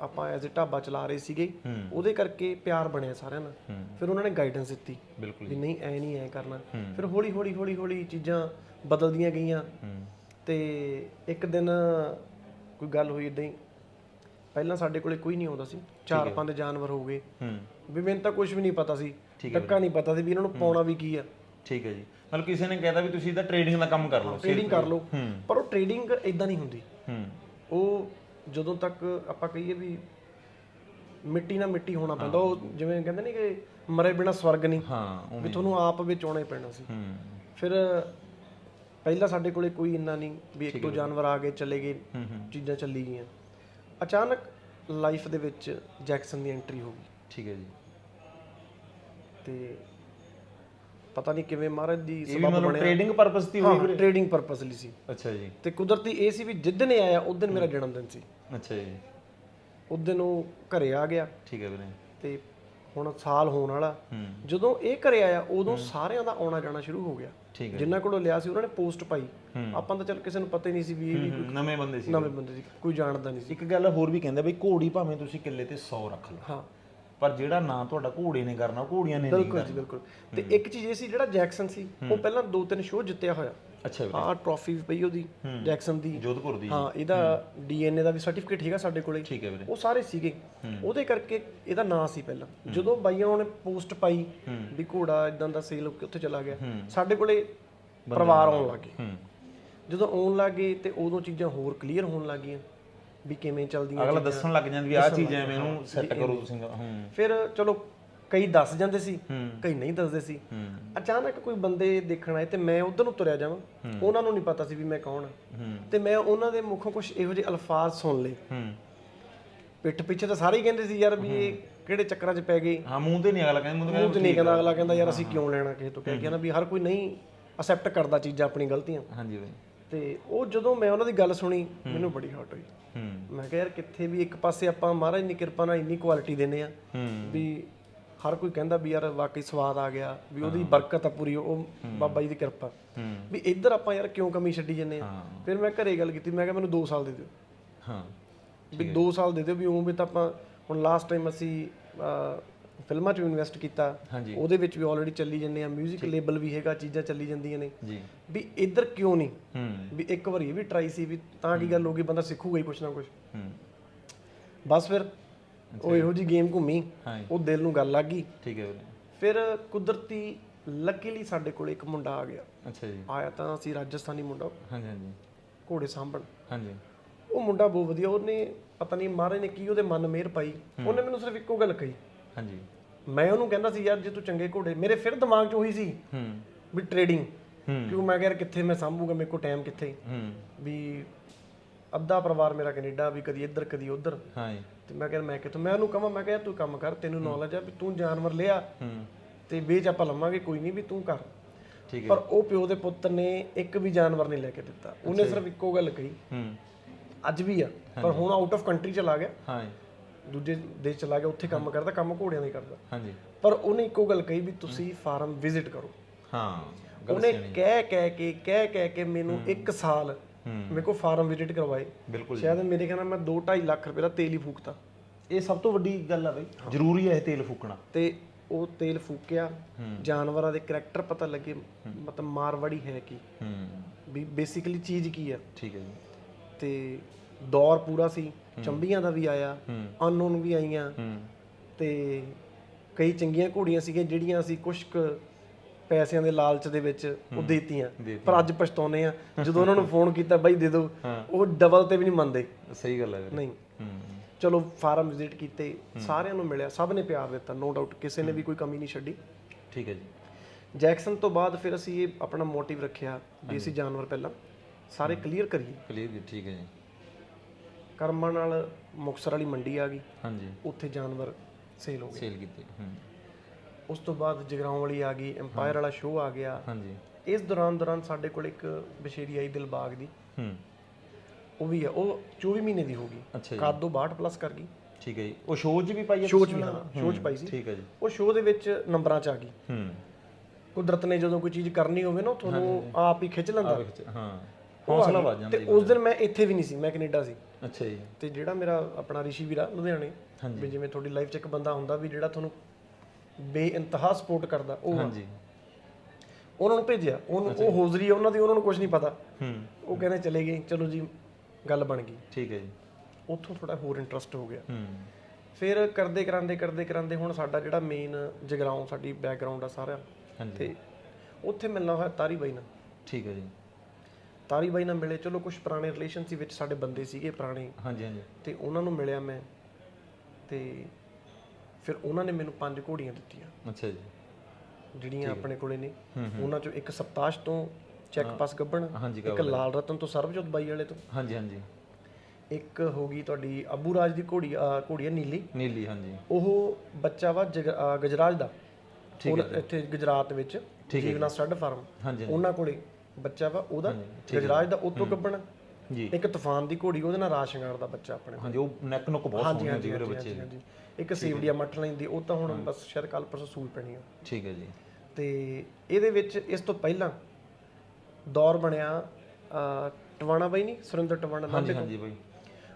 ਆਪਾਂ ਐਜ਼ ਅ ਢਾਬਾ ਚਲਾ ਰਹੇ ਸੀਗੇ ਉਹਦੇ ਕਰਕੇ ਪਿਆਰ ਬਣਿਆ ਸਾਰਿਆਂ ਨਾਲ। ਫਿਰ ਉਹਨਾਂ ਨੇ ਗਾਈਡੈਂਸ ਦਿੱਤੀ ਵੀ ਨਹੀਂ ਐ ਨਹੀਂ ਐ ਕਰਨਾ। ਫਿਰ ਹੌਲੀ ਹੌਲੀ ਹੌਲੀ ਹੌਲੀ ਚੀਜ਼ਾਂ ਬਦਲਦੀਆਂ ਗਈਆਂ। ਤੇ ਇੱਕ ਦਿਨ ਕੋਈ ਗੱਲ ਹੋਈ ਇਦਾਂ ਹੀ। ਪਹਿਲਾਂ ਸਾਡੇ ਕੋਲੇ ਕੋਈ ਨਹੀਂ ਆਉਂਦਾ ਸੀ। ਚਾਰ ਪੰਜ ਜਾਨਵਰ ਹੋ ਗਏ। ਵੀ ਮੈਨੂੰ ਤਾਂ ਕੁਝ ਵੀ ਨਹੀਂ ਪਤਾ ਸੀ। ਟੱਕਾ ਨਹੀਂ ਪਤਾ ਸੀ ਵੀ ਇਹਨਾਂ ਨੂੰ ਪਾਉਣਾ ਵੀ ਕੀ ਆ। ਠੀਕ ਹੈ ਜੀ। ਮਤਲਬ ਕਿਸੇ ਨੇ ਕਹਿਤਾ ਵੀ ਤੁਸੀਂ ਤਾਂ ਟ੍ਰੇਡਿੰਗ ਦਾ ਕੰਮ ਕਰ ਲਓ। ਟ੍ਰੇਡਿੰਗ ਕਰ ਲਓ। ਪਰ ਉਹ ਟ੍ਰੇਡਿੰਗ ਇਦਾਂ ਨਹੀਂ ਹੁੰਦੀ। ਉਹ ਜਦੋਂ ਤੱਕ ਆਪਾਂ ਕਹੀਏ ਵੀ ਮਿੱਟੀ ਨਾਲ ਮਿੱਟੀ ਹੋਣਾ ਪੈਂਦਾ ਉਹ ਜਿਵੇਂ ਕਹਿੰਦੇ ਨੇ ਕਿ ਮਰੇ ਬਿਨਾ ਸਵਰਗ ਨਹੀਂ ਹਾਂ ਵੀ ਤੁਹਾਨੂੰ ਆਪ ਵਿੱਚ ਆਉਣਾ ਹੀ ਪੈਣਾ ਸੀ। ਹੂੰ। ਫਿਰ ਪਹਿਲਾਂ ਸਾਡੇ ਕੋਲੇ ਕੋਈ ਇੰਨਾ ਨਹੀਂ ਵੀ ਇੱਕ ਦੋ ਜਾਨਵਰ ਆ ਗਏ ਚਲੇ ਗਏ ਚੀਜ਼ਾਂ ਚੱਲੀ ਗਈਆਂ। ਅਚਾਨਕ ਲਾਈਫ ਦੇ ਵਿੱਚ ਜੈਕਸਨ ਦੀ ਐਂਟਰੀ ਹੋ ਗਈ। ਠੀਕ ਹੈ ਜੀ। ਤੇ ਪਤਾ ਨਹੀਂ ਕਿਵੇਂ ਮਹਾਰਾਜ ਦੀ ਇਹ ਵੀ ਮਤਲਬ ਟ੍ਰੇਡਿੰਗ ਪਰਪਸ ਦੀ ਹਾਂ ਟ੍ਰੇਡਿੰਗ ਪਰਪਸ ਲਈ ਸੀ। ਅੱਛਾ ਜੀ। ਤੇ ਕੁਦਰਤੀ ਇਹ ਸੀ ਵੀ ਜਿੱਦਣ ਇਹ ਆਇਆ ਉਦੋਂ ਮੇਰਾ ਜਨਮ ਦਿਨ ਸੀ। ਅੱਛਾ ਜੀ। ਉਦੋਂ ਉਹ ਘਰੇ ਆ ਗਿਆ। ਠੀਕ ਹੈ ਵੀਰੇ। ਤੇ ਹੁਣ ਸਾਲ ਹੋਣ ਵਾਲਾ। ਹੂੰ। ਜਦੋਂ ਇਹ ਘਰੇ ਆਇਆ ਉਦੋਂ ਸਾਰਿਆਂ ਦਾ ਆਉਣਾ ਜਾਣਾ ਸ਼ੁਰੂ ਹੋ ਗਿਆ। ਠੀਕ ਹੈ ਜਿਨ੍ਹਾਂ ਕੋਲੋਂ ਲਿਆ ਸੀ ਉਹਨਾਂ ਨੇ ਪੋਸਟ ਪਾਈ। ਆਪਾਂ ਤਾਂ ਚਲ ਕਿਸੇ ਨੂੰ ਪਤਾ ਹੀ ਨਹੀਂ ਸੀ ਵੀ ਇਹ ਵੀ ਹੂੰ, ਨਵੇਂ ਬੰਦੇ ਸੀ। ਨਵੇਂ ਬੰਦੇ ਸੀ ਕੋਈ ਜਾਣਦਾ ਨਹੀਂ ਸੀ। ਇੱਕ ਗੱਲ ਹੋਰ ਵੀ ਕਹਿੰਦਾ ਬਈ ਘੋੜੀ ਭਾਵੇਂ ਤੁਸੀਂ ਕਿੱਲੇ ਤੇ 100 ਰੱਖ ਲਓ। ਹਾਂ। ਪਰ ਜਿਹੜਾ ਨਾਂ ਤੁਹਾਡਾ ਘੋੜੇ ਨੇ ਕਰਨਾ ਉਹ ਘੋੜੀਆਂ ਨੇ ਨਹੀਂ ਬਿਲਕੁਲ ਜੀ ਬਿਲਕੁਲ। ਤੇ ਇੱਕ ਚੀਜ਼ ਇਹ ਸੀ ਜਿਹੜਾ ਜੈਕਸਨ ਸੀ ਉਹ ਪਹਿਲਾਂ ਦੋ ਤਿੰਨ ਸ਼ੋਅ ਜਿੱਤਿਆ ਹੋਇਆ। ਅੱਛਾ ਵੀਰੇ। ਆਹ ਟਰੋਫੀ ਵੀ ਪਈ ਉਹਦੀ ਜੈਕਸਨ ਦੀ। ਜੋਧਪੁਰ ਦੀ। ਹਾਂ ਇਹਦਾ ਡੀਐਨਏ ਦਾ ਵੀ ਸਰਟੀਫਿਕੇਟ ਹੈਗਾ ਸਾਡੇ ਕੋਲੇ। ਠੀਕ ਹੈ ਵੀਰੇ। ਉਹ ਸਾਰੇ ਸੀਗੇ। ਉਹਦੇ ਕਰਕੇ ਇਹਦਾ ਨਾਂ ਸੀ ਪਹਿਲਾਂ। ਜਦੋਂ ਬਾਈਆਂ ਨੇ ਪੋਸਟ ਪਾਈ ਵੀ ਘੋੜਾ ਇਦਾਂ ਦਾ ਸੇਲ ਹੋ ਉੱਥੇ ਚਲਾ ਗਿਆ ਸਾਡੇ ਕੋਲੇ ਪਰਿਵਾਰ ਆਉਣ ਲੱਗੇ ਹੂੰ। ਜਦੋਂ ਆਉਣ ਲੱਗੇ ਤੇ ਉਦੋਂ ਚੀਜ਼ਾਂ ਹੋਰ ਕਲੀਅਰ ਹੋਣ ਲੱਗੀਆਂ ਵੀ ਕਿਵੇਂ ਚੱਲਦੀਆਂ ਅਗਲਾ ਦੱਸਣ ਲੱਗ ਜਾਂਦੀ ਵੀ ਆਹ ਚੀਜ਼ ਐਵੇਂ ਇਹਨੂੰ ਸੈੱਟ ਕਰੋ ਤੁਸੀਂ ਹੂੰ। ਫਿਰ ਚਲੋ ਕਈ ਦੱਸ ਜਾਂਦੇ ਸੀ। ਕਈ ਨਹੀਂ ਦੱਸਦੇ ਸੀ। ਅਚਾਨਕ ਕੋਈ ਬੰਦੇ ਦੇਖਣ ਆਏ ਤੇ ਮੈਂ ਉਧਰ ਨੂੰ ਤੁਰਿਆ ਜਾਵਾਂ। ਉਹਨਾਂ ਨੂੰ ਨਹੀਂ ਪਤਾ ਸੀ ਵੀ ਮੈਂ ਕੌਣ ਹੂੰ। ਤੇ ਮੈਂ ਉਹਨਾਂ ਦੇ ਮੁਖੋਂ ਕੁਝ ਇਹੋ ਜਿਹੇ ਅਲਫਾਜ਼ ਸੁਣ ਲਏ। ਹੂੰ। ਪਿੱਠ ਪਿੱਛੇ ਤਾਂ ਸਾਰੇ ਹੀ ਕਹਿੰਦੇ ਸੀ ਯਾਰ ਵੀ ਇਹ ਕਿਹੜੇ ਚੱਕਰਾਂ 'ਚ ਪੈ ਗਏ ਹਾਂ ਮੂੰਹ ਤੇ ਨਹੀਂ ਅਗਲਾ ਕਹਿੰਦਾ ਮੂੰਹ ਤੇ ਮੂੰਹ ਤੇ ਨਹੀਂ ਕਹਿੰਦਾ ਅਗਲਾ ਕਹਿੰਦਾ ਯਾਰ ਅਸੀਂ ਕਿਉਂ ਲੈਣਾ ਕਿਸੇ ਤੋਂ? ਕਹਿ ਗਿਆ ਨਾ ਵੀ ਹਰ ਕੋਈ ਨਹੀਂ ਅਸੈਪਟ ਕਰਦਾ ਚੀਜ਼ਾਂ ਆਪਣੀ ਗਲਤੀਆਂ। ਹਾਂਜੀ ਬਈ। ਤੇ ਉਹ ਜਦੋਂ ਮੈਂ ਉਹਨਾਂ ਦੀ ਗੱਲ ਸੁਣੀ ਮੈਨੂੰ ਬੜੀ ਹਟ ਹੋਈ। ਮੈਂ ਕਿਹਾ ਯਾਰ ਕਿੱਥੇ ਵੀ ਇੱਕ ਪਾਸੇ ਆਪਾਂ ਮਹਾਰਾਜ ਦੀ ਕਿਰਪਾ ਨਾਲ ਇੰਨੀ ਕੁਆਲਿਟੀ ਦਿੰਨੇ ਆ ਵੀ ਹਰ ਕੋਈ ਕਹਿੰਦਾ ਵੀ ਯਾਰ ਵਾਕਈ ਸਵਾਦ ਆ ਗਿਆ ਵੀ ਉਹਦੀ ਬਰਕਤ ਆ ਪੂਰੀ ਉਹ ਬਾਬਾ ਜੀ ਦੀ ਕਿਰਪਾ। ਵੀ ਇੱਧਰ ਆਪਾਂ ਯਾਰ ਕਿਉਂ ਕਮੀ ਛੱਡੀ ਜੰਨੇ ਆ ਫਿਰ ਮੈਂ ਘਰੇ ਗੱਲ ਕੀਤੀ ਮੈਂ ਕਿਹਾ ਮੈਨੂੰ 2 ਸਾਲ ਦੇ ਦਿਓ। ਹਾਂ। ਵੀ 2 ਸਾਲ ਦੇ ਦਿਓ ਵੀ ਉਹ ਵੀ ਤਾਂ ਆਪਾਂ ਹੁਣ ਲਾਸਟ ਟਾਈਮ ਅਸੀਂ ਫਿਲਮਾਂ 'ਚ ਇਨਵੈਸਟ ਕੀਤਾ ਹਾਂਜੀ। ਉਹਦੇ ਵਿੱਚ ਵੀ ਆਲਰੇਡੀ ਚੱਲੀ ਜੰਨੇ ਆ 뮤직 ਲੇਬਲ ਵੀ ਹੈਗਾ ਚੀਜ਼ਾਂ ਚੱਲੀ ਜਾਂਦੀਆਂ ਨੇ। ਜੀ। ਵੀ ਇੱਧਰ ਕਿਉਂ ਨਹੀਂ? ਹੂੰ। ਵੀ ਇੱਕ ਵਾਰੀ ਇਹ ਵੀ ਟਰਾਈ ਸੀ ਵੀ ਤਾਂ ਕੀ ਗੱਲ ਹੋ ਗਈ ਬੰਦਾ ਸਿੱਖੂਗਾ ਹੀ ਕੁਛ ਨਾ ਕੁਛ। ਹੂੰ। ਬਸ ਫਿਰ ਉਹ ਇਹੋ ਜੀ ਗੇਮ ਘੁੰਮੀ ਹਾਂ ਉਹ ਦਿਲ ਨੂੰ ਗੱਲ ਲੱਗ ਗਈ। ਠੀਕ ਹੈ ਵੀਰੇ। ਫਿਰ ਕੁਦਰਤੀ ਲੱਕੀਲੀ ਸਾਡੇ ਕੋਲ ਇੱਕ ਮੁੰਡਾ ਆ ਗਿਆ। ਅੱਛਾ ਜੀ। ਆਇਆ ਤਾਂ ਅਸੀਂ ਰਾਜਸਥਾਨੀ ਮੁੰਡਾ। ਹਾਂਜੀ ਹਾਂਜੀ। ਘੋੜੇ ਸਾਂਭਣ। ਹਾਂਜੀ। ਉਹ ਮੁੰਡਾ ਬਹੁਤ ਵਧੀਆ ਉਹਨੇ ਪਤਾ ਨਹੀਂ ਮਹਾਰਾਜ ਨੇ ਕੀ ਉਹਦੇ ਮਨ ਮਿਹਰ ਪਾਈ। ਉਹਨੇ ਮੈਨੂੰ ਸਿਰਫ ਇੱਕੋ ਗੱਲ ਕਹੀ। ਹਾਂਜੀ। ਮੈਂ ਉਹਨੂੰ ਕਹਿੰਦਾ ਸੀ ਯਾਰ ਜੇ ਤੂੰ ਚੰਗੇ ਘੋੜੇ ਮੇਰੇ ਫਿਰ ਦਿਮਾਗ 'ਚ ਉਹੀ ਸੀ ਹੂੰ। ਵੀ ਟ੍ਰੇਡਿੰਗ ਕਿਉਂ ਮੈਂ ਕਿਹਾ ਯਾਰ ਕਿੱਥੇ ਮੈਂ ਸਾਂਭੂਗਾ ਮੇਰੇ ਕੋਲ ਟਾਈਮ ਕਿੱਥੇ? ਹੂੰ। ਵੀ ਅੱਧਾ ਪਰਿਵਾਰ ਮੇਰਾ ਕੈਨੇਡਾ ਵੀ ਕਦੀ ਇੱਧਰ ਕਦੀ ਉੱਧਰ। ਹਾਂ ਜੀ ਤੇ ਮੈਂ ਕਿਹਾ ਮੈਂ ਕਿਥੋਂ ਮੈਂ ਉਹਨੂੰ ਕਹਾਂ ਮੈਂ ਕਿਹਾ ਯਾਰ ਤੂੰ ਕੰਮ ਕਰ ਤੈਨੂੰ ਨੌਲੇਜ ਆ ਵੀ ਤੂੰ ਜਾਨਵਰ ਲਿਆ ਹੂੰ। ਤੇ ਵੇਚ ਆਪਾਂ ਲਵਾਂਗੇ ਕੋਈ ਨਹੀਂ ਵੀ ਤੂੰ ਕਰ। ਠੀਕ ਹੈ। ਪਰ ਉਹ ਪਿਓ ਦੇ ਪੁੱਤ ਨੇ ਇੱਕ ਵੀ ਜਾਨਵਰ ਨਹੀਂ ਲੈ ਕੇ ਦਿੱਤਾ। ਉਹਨੇ ਸਿਰਫ ਇੱਕੋ ਗੱਲ ਕਹੀ। ਹੂੰ। ਅੱਜ ਵੀ ਆ ਪਰ ਹੁਣ ਆਊਟ ਆਫ ਕੰਟਰੀ ਚਲਾ ਗਿਆ। ਹਾਂ ਜੀ ਦੂਜੇ ਦੇਸ਼ ਚਲਾ ਗਿਆ ਉੱਥੇ ਕੰਮ ਕਰਦਾ ਕੰਮ ਘੋੜਿਆਂ ਦਾ ਹੀ ਕਰਦਾ। ਹਾਂਜੀ। ਪਰ ਉਹਨੇ ਇੱਕੋ ਗੱਲ ਕਹੀ ਵੀ ਤੁਸੀਂ ਫਾਰਮ ਵਿਜ਼ਿਟ ਕਰੋ। ਹਾਂ ਉਹਨੇ ਕਹਿ ਕਹਿ ਕੇ ਕਹਿ ਕਹਿ ਕੇ ਮੈਨੂੰ 1 ਸਾਲ ਮੇਰੇ ਕੋ ਫਾਰਮ ਵਿਜ਼ਿਟ ਕਰਵਾਏ। ਬਿਲਕੁਲ ਸ਼ਾਇਦ ਮੇਰੇ ਖਿਆਲ ਨਾਲ ਮੈਂ 2.5 ਲੱਖ ਰੁਪਏ ਦਾ ਤੇਲ ਹੀ ਫੂਕਤਾ। ਇਹ ਸਭ ਤੋਂ ਵੱਡੀ ਗੱਲ ਆ ਬਈ। ਜ਼ਰੂਰੀ ਹੈ ਇਹ ਤੇਲ ਫੂਕਣਾ। ਤੇ ਉਹ ਤੇਲ ਫੂਕਿਆ। ਜਾਨਵਰਾਂ ਦੇ ਕਰੈਕਟਰ ਪਤਾ ਲੱਗੇ ਮਤਲਬ ਮਾਰਵਾੜੀ ਹੈ ਕੀ? ਹੂੰ। ਵੀ ਬੇਸਿਕਲੀ ਚੀਜ਼ ਕੀ ਆ? ਠੀਕ ਹੈ ਜੀ। ਤੇ ਦੌਰ ਪੂਰਾ ਸੀ ਚੰਬੀਆਂ ਦਾ ਵੀ ਆਇਆ ਅਨਨੋਨ ਵੀ ਆਈਆਂ। ਤੇ ਕਈ ਚੰਗੀਆਂ ਘੋੜੀਆਂ ਸੀਗੀਆਂ ਜਿਹੜੀਆਂ ਅਸੀਂ ਕੁਝ ਕੁ ਪੈਸਿਆਂ ਦੇ ਲਾਲਚ ਦੇ ਵਿੱਚ ਉਹ ਦੇਤੀਆਂ। ਪਰ ਅੱਜ ਪਛਤਾਉਨੇ ਆ ਜਦੋਂ ਉਹਨਾਂ ਨੂੰ ਫੋਨ ਕੀਤਾ ਬਾਈ ਦੇ ਦਿਓ ਉਹ ਡਬਲ ਤੇ ਵੀ ਨਹੀਂ ਮੰਨਦੇ। ਸਹੀ ਗੱਲ ਹੈ ਨਹੀਂ। ਚਲੋ ਫਾਰਮ ਵਿਜ਼ਿਟ ਕੀਤੇ ਸਾਰਿਆਂ ਨੂੰ ਮਿਲਿਆ। ਸਭ ਨੇ ਪਿਆਰ ਦਿੱਤਾ ਨੋ ਡਾਊਟ ਕਿਸੇ ਨੇ ਵੀ ਕੋਈ ਕਮੀ ਨਹੀਂ ਛੱਡੀ। ਠੀਕ ਹੈ ਜੀ। ਜੈਕਸਨ ਤੋਂ ਬਾਅਦ ਫਿਰ ਅਸੀਂ ਇਹ ਆਪਣਾ ਮੋਟਿਵ ਰੱਖਿਆ ਵੀ ਅਸੀਂ ਜਾਨਵਰ ਪਹਿਲਾਂ। ਸਾਰੇ ਕਲੀਅਰ ਕਰੀਏ। ਕਲੀਅਰ ਠੀਕ ਹੈ ਜੀ। ਕਰਮਾਂ ਨਾਲ ਮੁਕਸਰ ਵਾਲੀ ਮੰਡੀ ਆ ਗਈ। ਹਾਂਜੀ। ਉੱਥੇ ਜਾਨਵਰ ਸੇਲ ਹੋ ਗਏ। ਸੇਲ ਕੀਤੇ ਹੂੰ। ਉਸ ਤੋਂ ਬਾਅਦ ਜਗਰਾਉਂ ਵਾਲੀ ਆ ਗਈ ਐਮਪਾਇਰ ਵਾਲਾ ਸ਼ੋਅ ਆ ਗਿਆ। ਹਾਂਜੀ। ਇਸ ਦੌਰਾਨ ਦੌਰਾਨ ਸਾਡੇ ਕੋਲ ਇੱਕ ਬਸ਼ੇਰੀ ਆਈ ਦਿਲਬਾਗ ਦੀ। ਹੂੰ। ਉਹ ਵੀ ਆ ਉਹ 24 ਮਹੀਨੇ ਦੀ ਹੋ ਗਈ। ਕਾਦੋ 62 ਪਲੱਸ ਕਰ ਗਈ। ਠੀਕ ਹੈ ਜੀ। ਉਹ ਸ਼ੋਅ 'ਚ ਵੀ ਪਾਈ ਹੈ ਸ਼ੋਅ 'ਚ ਵੀ ਹਾਂ ਸ਼ੋਅ 'ਚ ਪਾਈ ਸੀ। ਠੀਕ ਹੈ ਜੀ। ਉਹ ਸ਼ੋਅ ਦੇ ਵਿੱਚ ਨੰਬਰਾਂ 'ਚ ਆ ਗਈ। ਹੂੰ। ਕੁਦਰਤ ਨੇ ਜਦੋਂ ਕੋਈ ਚੀਜ਼ ਕਰਨੀ ਹੋਵੇ ਨਾ ਤੁਹਾਨੂੰ ਆਪ ਹੀ ਖਿੱਚ ਲੈਂਦਾ। ਹਾਂ। ਹੌਸਲਾ। ਵੱਧ ਜਾਂਦਾ ਤੇ ਉਸ ਦਿਨ ਮੈਂ ਇੱਥੇ ਵੀ ਨਹੀਂ ਸੀ ਮੈਂ ਕੈਨੇਡਾ ਸੀ। ਅੱਛਾ ਜੀ। ਤੇ ਜਿਹੜਾ ਮੇਰਾ ਆਪਣਾ ਰਿਸ਼ੀ ਵੀਰਾ ਲੁਧਿਆਣੇ ਵੀ ਜਿਵੇਂ ਤੁਹਾਡੀ ਲਾਈਫ 'ਚ ਇੱਕ ਬੰਦਾ ਹੁੰਦਾ ਵੀ ਜਿਹੜਾ ਤੁਹਾਨੂੰ ਬੇਇੰਤਹਾ ਸਪੋਰਟ ਕਰਦਾ ਉਹ। ਹਾਂਜੀ। ਉਹਨਾਂ ਨੂੰ ਭੇਜਿਆ ਉਹਨੂੰ ਉਹ ਹੋਜ਼ਰੀ ਆ ਉਹਨਾਂ ਦੀ ਉਹਨਾਂ ਨੂੰ ਕੁਝ ਨਹੀਂ ਪਤਾ। ਹੂੰ। ਉਹ ਕਹਿੰਦੇ ਚਲੇ ਗਏ ਚਲੋ ਜੀ ਗੱਲ ਬਣ ਗਈ। ਠੀਕ ਹੈ ਜੀ। ਉੱਥੋਂ ਥੋੜਾ ਹੋਰ ਇੰਟਰਸਟ ਹੋ ਗਿਆ। ਹੂੰ। ਫਿਰ ਕਰਦੇ ਕਰਾਂਦੇ ਕਰਦੇ ਕਰਾਂਦੇ ਹੁਣ ਸਾਡਾ ਜਿਹੜਾ ਮੇਨ ਜਗਰਾਉਂ ਸਾਡੀ ਬੈਕਗ੍ਰਾਉਂਡ ਆ ਸਾਰਾ ਹਾਂਜੀ। ਤੇ ਉੱਥੇ ਮਿਲਣਾ ਹੋਇਆ ਤਾਰੀ ਬਾਈ ਨਾਲ। ਠੀਕ ਹੈ ਜੀ। ਤਾਰੀ ਬਾਈ ਨਾਲ ਮਿਲੇ ਚਲੋ ਕੁਝ ਪੁਰਾਣੇ ਰਿਲੇਸ਼ਨ ਸੀ ਵਿੱਚ ਸਾਡੇ ਬੰਦੇ ਸੀਗੇ ਪੁਰਾਣੇ। ਹਾਂਜੀ ਹਾਂਜੀ। ਤੇ ਉਹਨਾਂ ਨੂੰ ਮਿਲਿਆ ਮੈਂ। ਤੇ ਫਿਰ ਉਹਨਾਂ ਨੇ ਮੈਨੂੰ ਪੰਜ ਘੋੜੀਆਂ ਦਿੱਤੀਆਂ। ਅੱਛਾ ਜੀ। ਜਿਹੜੀਆਂ ਆਪਣੇ ਕੋਲੇ ਨੇ। ਉਹਨਾਂ ਚੋਂ ਇੱਕ ਸਪਤਾਸ਼ ਤੋਂ ਚੈੱਕ ਪਾਸ ਗੱਬਣ ਇੱਕ ਲਾਲ ਰਤਨ ਤੋਂ ਸਰਬਜੋਤ ਬਾਈ ਵਾਲੇ ਤੋਂ। ਹਾਂਜੀ ਹਾਂਜੀ। ਇੱਕ ਹੋ ਗਈ ਤੁਹਾਡੀ ਅਬੂ ਰਾਜ ਦੀ ਘੋੜੀ ਘੋੜੀ ਆ ਨੀਲੀ। ਨੀਲੀ ਹਾਂਜੀ। ਉਹ ਬੱਚਾ ਵਾ ਗਜਰਾਜ ਦਾ। ਠੀਕ ਇੱਥੇ ਗੁਜਰਾਤ ਵਿੱਚ ਜੀਵਨਾ ਸਟੱਡ ਫਾਰਮ। ਉਹਨਾਂ ਕੋਲੇ ਬੱਚਾ ਵਾ ਉਹਦਾ ਗਜਰਾਜ ਦਾ ਉਹ ਤੋਂ ਗੱਬਣ। ਜੀ। ਇੱਕ ਤੂਫਾਨ ਦੀ ਘੋੜੀ ਉਹਦੇ ਨਾਲ ਰਾਜ ਸ਼ਿੰਗਾਰ ਦਾ ਬੱਚਾ ਆਪਣੇ ਹਾਂਜੀ ਉਹ ਨੈਕ ਨੁੱਕ ਬਹੁਤ ਸੋਹਣੀ ਹੁੰਦੀ ਵੀਰੇ ਬੱਚੇ ਦੀ। ਇੱਕ ਸੇਵੜੀਆ ਮੱਠ ਲੈਂਦੀ ਉਹ ਤਾਂ ਹੁਣ ਬਸ ਸ਼ਾਇਦ ਕੱਲ ਪਰਸੋਂ ਸੂਲ ਪੈਣੀ ਆ। ਠੀਕ ਹੈ ਜੀ। ਤੇ ਇਹਦੇ ਵਿੱਚ ਇਸ ਤੋਂ ਪਹਿਲਾਂ ਦੌਰ ਬਣਿਆ ਟਵਾਣਾ ਬਾਈ ਨਹੀਂ ਸੁਰਿੰਦਰ ਟਵਾਣਾ ਹਾਂਜੀ ਹਾਂਜੀ ਬਾਈ।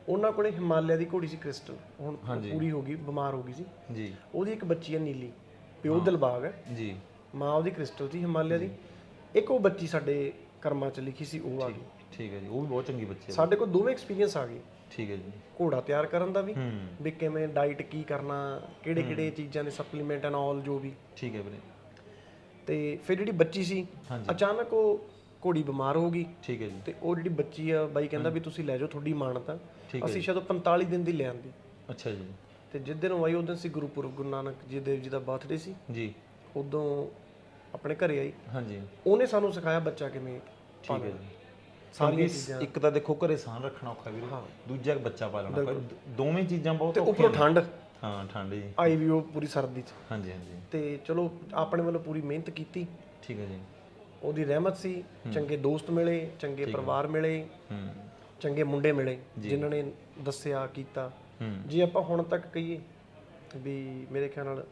ਉਹਨਾਂ ਕੋਲੇ ਹਿਮਾਲਿਆ ਦੀ ਘੋੜੀ ਸੀ ਕ੍ਰਿਸਟਲ। ਹੁਣ ਪੂਰੀ ਹੋ ਗਈ ਬਿਮਾਰ ਹੋ ਗਈ ਸੀ। ਜੀ। ਉਹਦੀ ਇੱਕ ਬੱਚੀ ਹੈ ਨੀਲੀ ਪਿਓ ਦਿਲਬਾਗ। ਹੈ ਜੀ। ਮਾਂ ਉਹਦੀ ਕ੍ਰਿਸਟਲ ਸੀ ਹਿਮਾਲਿਆ ਦੀ। ਇੱਕ ਉਹ ਬੱਚੀ ਸਾਡੇ ਕਰਮਾਂ ਚ ਲਿਖੀ ਸੀ ਉਹ ਆ ਗਈ। ਠੀਕ ਹੈ ਜੀ ਉਹ ਵੀ ਬਹੁਤ ਚੰਗੀ ਬੱਚੀ ਹੈ। ਸਾਡੇ ਕੋਲ ਦੋਵੇਂ ਐਕਸਪੀਰੀਅੰਸ ਆ ਗਏ। ਠੀਕ ਹੈ ਜੀ। ਘੋੜਾ ਤਿਆਰ ਕਰਨ ਦਾ ਵੀ ਵੀ ਕਿਵੇਂ ਡਾਈਟ ਕੀ ਕਰਨਾ ਕਿਹੜੇ ਕਿਹੜੇ ਚੀਜ਼ਾਂ ਦੇ ਸਪਲੀਮੈਂਟ ਐਂਡ ਆਲ ਜੋ ਵੀ। ਠੀਕ ਹੈ ਵੀਰੇ। ਤੇ ਫਿਰ ਜਿਹੜੀ ਬੱਚੀ ਸੀ। ਅਚਾਨਕ ਉਹ ਘੋੜੀ ਬਿਮਾਰ ਹੋ ਗਈ। ਠੀਕ ਹੈ ਜੀ। ਤੇ ਉਹ ਜਿਹੜੀ ਬੱਚੀ ਆ ਬਾਈ ਕਹਿੰਦਾ ਵੀ ਤੁਸੀਂ ਲੈ ਜਾਓ ਤੁਹਾਡੀ ਮਾਨਤ। ਅਸੀਂ ਸ਼ਾਇਦ ਉਹ 45 ਦਿਨ ਦੀ ਲੈ ਆਂਦੀ ਅੱਛਾ ਜੀ। ਤੇ ਜਿਸ ਦਿਨ ਉਹ ਆਈ ਦਿਨ ਸੀ ਗੁਰਪੁਰਬ ਗੁਰੂ ਨਾਨਕ ਜੀ ਦੇਵ ਜੀ ਦਾ ਬਰਥਡੇ ਸੀ। ਜੀ। ਉਦੋਂ ਆਪਣੇ ਘਰੇ ਆਈ। ਹਾਂਜੀ। ਉਹਨੇ ਸਾਨੂੰ ਸਿਖਾਇਆ ਬੱਚਾ ਕਿਵੇਂ ਠੀਕ ਹੈ ਜੀ। ਸਾਰੀਆਂ ਇੱਕ ਤਾਂ ਦੇਖੋ ਘਰੇ ਸਾਨ ਰੱਖਣਾ ਔਖਾ ਵੀਰੇ ਦੂਜਾ ਬੱਚਾ ਪਾਲਣਾ ਔਖਾ। ਦੋਵੇਂ ਚੀਜ਼ਾਂ ਬਹੁਤ ਤੇ ਔਖੀਆਂ ਉੱਪਰੋਂ ਠੰਡ। ਹਾਂ ਠੰਡ ਜੀ। ਆਈ ਵੀ ਉਹ ਪੂਰੀ ਸਰਦੀ ਚ। ਹਾਂਜੀ ਹਾਂਜੀ। ਤੇ ਚਲੋ ਆਪਣੇ ਵੱਲੋਂ ਪੂਰੀ ਮਿਹਨਤ ਕੀਤੀ। ਠੀਕ ਹੈ ਜੀ। ਉਹਦੀ ਰਹਿਮਤ ਸੀ। ਚੰਗੇ ਦੋਸਤ ਮਿਲੇ ਚੰਗੇ ਪਰਿਵਾਰ ਮਿਲੇ। ਹੂੰ। ਚੰਗੇ ਮੁੰਡੇ ਮਿਲੇ ਜਿਨ੍ਹਾਂ ਨੇ ਦੱਸਿਆ ਕੀਤਾ। ਜੇ ਆਪਾਂ ਹੁਣ ਤੱਕ ਕਹੀਏ ਵੀ ਮੇਰੇ ਖਿਆਲ ਨਾਲ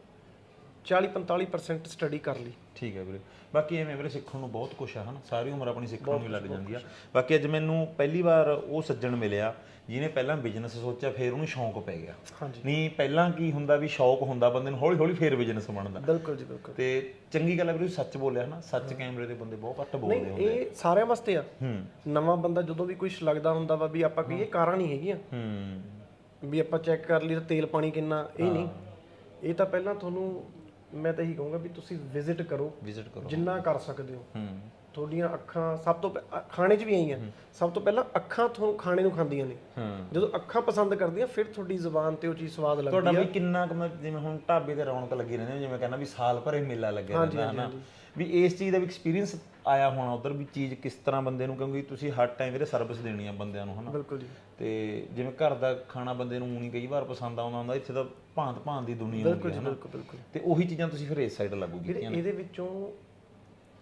40 45% ਸਟੱਡੀ ਕਰ ਲਈ। ਠੀਕ ਹੈ ਵੀਰੇ। ਬਾਕੀ ਐਵੇਂ ਵੀਰੇ ਸਿੱਖਣ ਨੂੰ ਬਹੁਤ ਕੁਝ ਆ ਹਨ? ਸਾਰੀ ਉਮਰ ਆਪਣੀ ਸਿੱਖਣ ਨੂੰ ਹੀ ਲੱਗ ਜਾਂਦੀ ਆ। ਬਾਕੀ ਅੱਜ ਮੈਨੂੰ ਪਹਿਲੀ ਵਾਰ ਉਹ ਸੱਜਣ ਮਿਲਿਆ ਜਿਹਨੇ ਪਹਿਲਾਂ ਬਿਜ਼ਨਸ ਸੋਚਿਆ ਫਿਰ ਉਹਨੂੰ ਸ਼ੌਂਕ ਪੈ ਗਿਆ। ਨਹੀਂ ਪਹਿਲਾਂ ਕੀ ਹੁੰਦਾ ਵੀ ਸ਼ੌਕ ਹੁੰਦਾ ਬੰਦੇ ਨੂੰ ਹੌਲੀ ਹੌਲੀ ਫੇਰ ਬਿਜ਼ਨਸ ਬਣਦਾ। ਬਿਲਕੁਲ ਜੀ ਬਿਲਕੁਲ। ਤੇ ਚੰਗੀ ਗੱਲ ਹੈ ਵੀਰੇ ਸੱਚ ਬੋਲਿਆ ਨਾ ਸੱਚ ਕੈਮਰੇ ਦੇ ਬੰਦੇ ਬਹੁਤ ਘੱਟ ਬੋਲਦੇ ਨਹੀਂ ਇਹ ਸਾਰਿਆਂ ਵਾਸਤੇ ਆ। ਹੂੰ। ਨਵਾਂ ਬੰਦਾ ਜਦੋਂ ਵੀ ਕੁਝ ਲੱਗਦਾ ਹੁੰਦਾ ਵਾ ਵੀ ਆਪਾਂ ਕਹੀਏ ਕਾਰਾਂ ਨਹੀਂ ਹੈਗੀਆਂ। ਹੂੰ। ਵੀ ਆਪਾਂ ਚੈੱਕ ਕਰ ਲਈ ਤਾਂ ਤੇਲ ਪਾਣੀ ਕਿੰਨਾ ਇਹ ਨਹੀਂ। ਇਹ ਤਾਂ ਪਹਿਲਾਂ ਤੁਹਾਨੂੰ ਮੈਂ ਤਾਂ ਇਹੀ ਕਹੂੰਗਾ ਵੀ ਤੁਸੀਂ ਵਿਜ਼ਿਟ ਕਰੋ ਵਿਜ਼ਿਟ ਕਰੋ ਜਿੰਨਾ ਕਰ ਸਕਦੇ ਹੋ। ਹੂੰ। ਤੁਹਾਡੀਆਂ ਅੱਖਾਂ ਸਭ ਤੋਂ ਪਹਿ- ਅ- ਖਾਣੇ 'ਚ ਵੀ ਆਈਆਂ। ਸਭ ਤੋਂ ਪਹਿਲਾਂ ਅੱਖਾਂ ਤੁਹਾਨੂੰ ਖਾਣੇ ਨੂੰ ਖਾਂਦੀਆਂ ਨੇ। ਹਾਂ। ਜਦੋਂ ਅੱਖਾਂ ਪਸੰਦ ਕਰਦੀਆਂ ਫਿਰ ਤੁਹਾਡੀ ਜ਼ੁਬਾਨ ਤੇ ਉਹ ਚੀਜ਼ ਸਵਾਦ ਲੱਗਦੀ ਤੁਹਾਡਾ ਵੀ ਕਿੰਨਾ ਕੁ ਮਤਲਬ ਜਿਵੇਂ ਹੁਣ ਢਾਬੇ ਤੇ ਰੌਣਕ ਲੱਗੀ ਰਹਿੰਦੀ ਹੈ, ਜਿਵੇਂ ਕਹਿੰਦਾ ਵੀ ਸਾਲ ਭਰੇ ਮੇਲਾ ਲੱਗਿਆ ਰਹਿੰਦਾ ਹੈ ਨਾ ਵੀ ਇਸ ਚੀਜ਼ ਦਾ ਵੀ ਐਕਸਪੀਰੀਅੰਸ ਆਇਆ ਹੋਣਾ ਉਧਰ ਵੀ ਚੀਜ਼ ਕਿਸ ਤਰ੍ਹਾਂ ਬੰਦੇ ਨੂੰ ਕਿਉਂਕਿ ਤੁਸੀਂ ਹਰ ਟਾਈਮ ਵੀਰੇ ਸਰਵਿਸ ਦੇਣੀ ਆ ਬੰਦਿਆਂ ਨੂੰ ਹਨਾ? ਬਿਲਕੁਲ ਜੀ। ਤੇ ਜਿਵੇਂ ਘਰ ਦਾ ਖਾਣਾ ਬੰਦੇ ਨੂੰ ਨਹੀਂ ਕਈ ਵਾਰ ਪਸੰਦ ਆਉਂਦਾ ਹੁੰਦਾ ਇੱਥੇ ਤਾਂ ਭਾਂਤ ਭਾਂਤ ਦੀ ਦੁਨੀਆ ਹੁੰਦੀ ਹੈ ਬਿਲਕੁਲ ਬਿਲਕੁਲ ਤੇ ਉਹੀ ਚੀਜ਼ਾਂ ਤੁਸੀਂ ਫਿਰ ਇਸ ਸਾਈਡ ਲਾਗੂ ਕੀਤੀਆਂ ਇਹਦੇ ਵਿੱਚੋਂ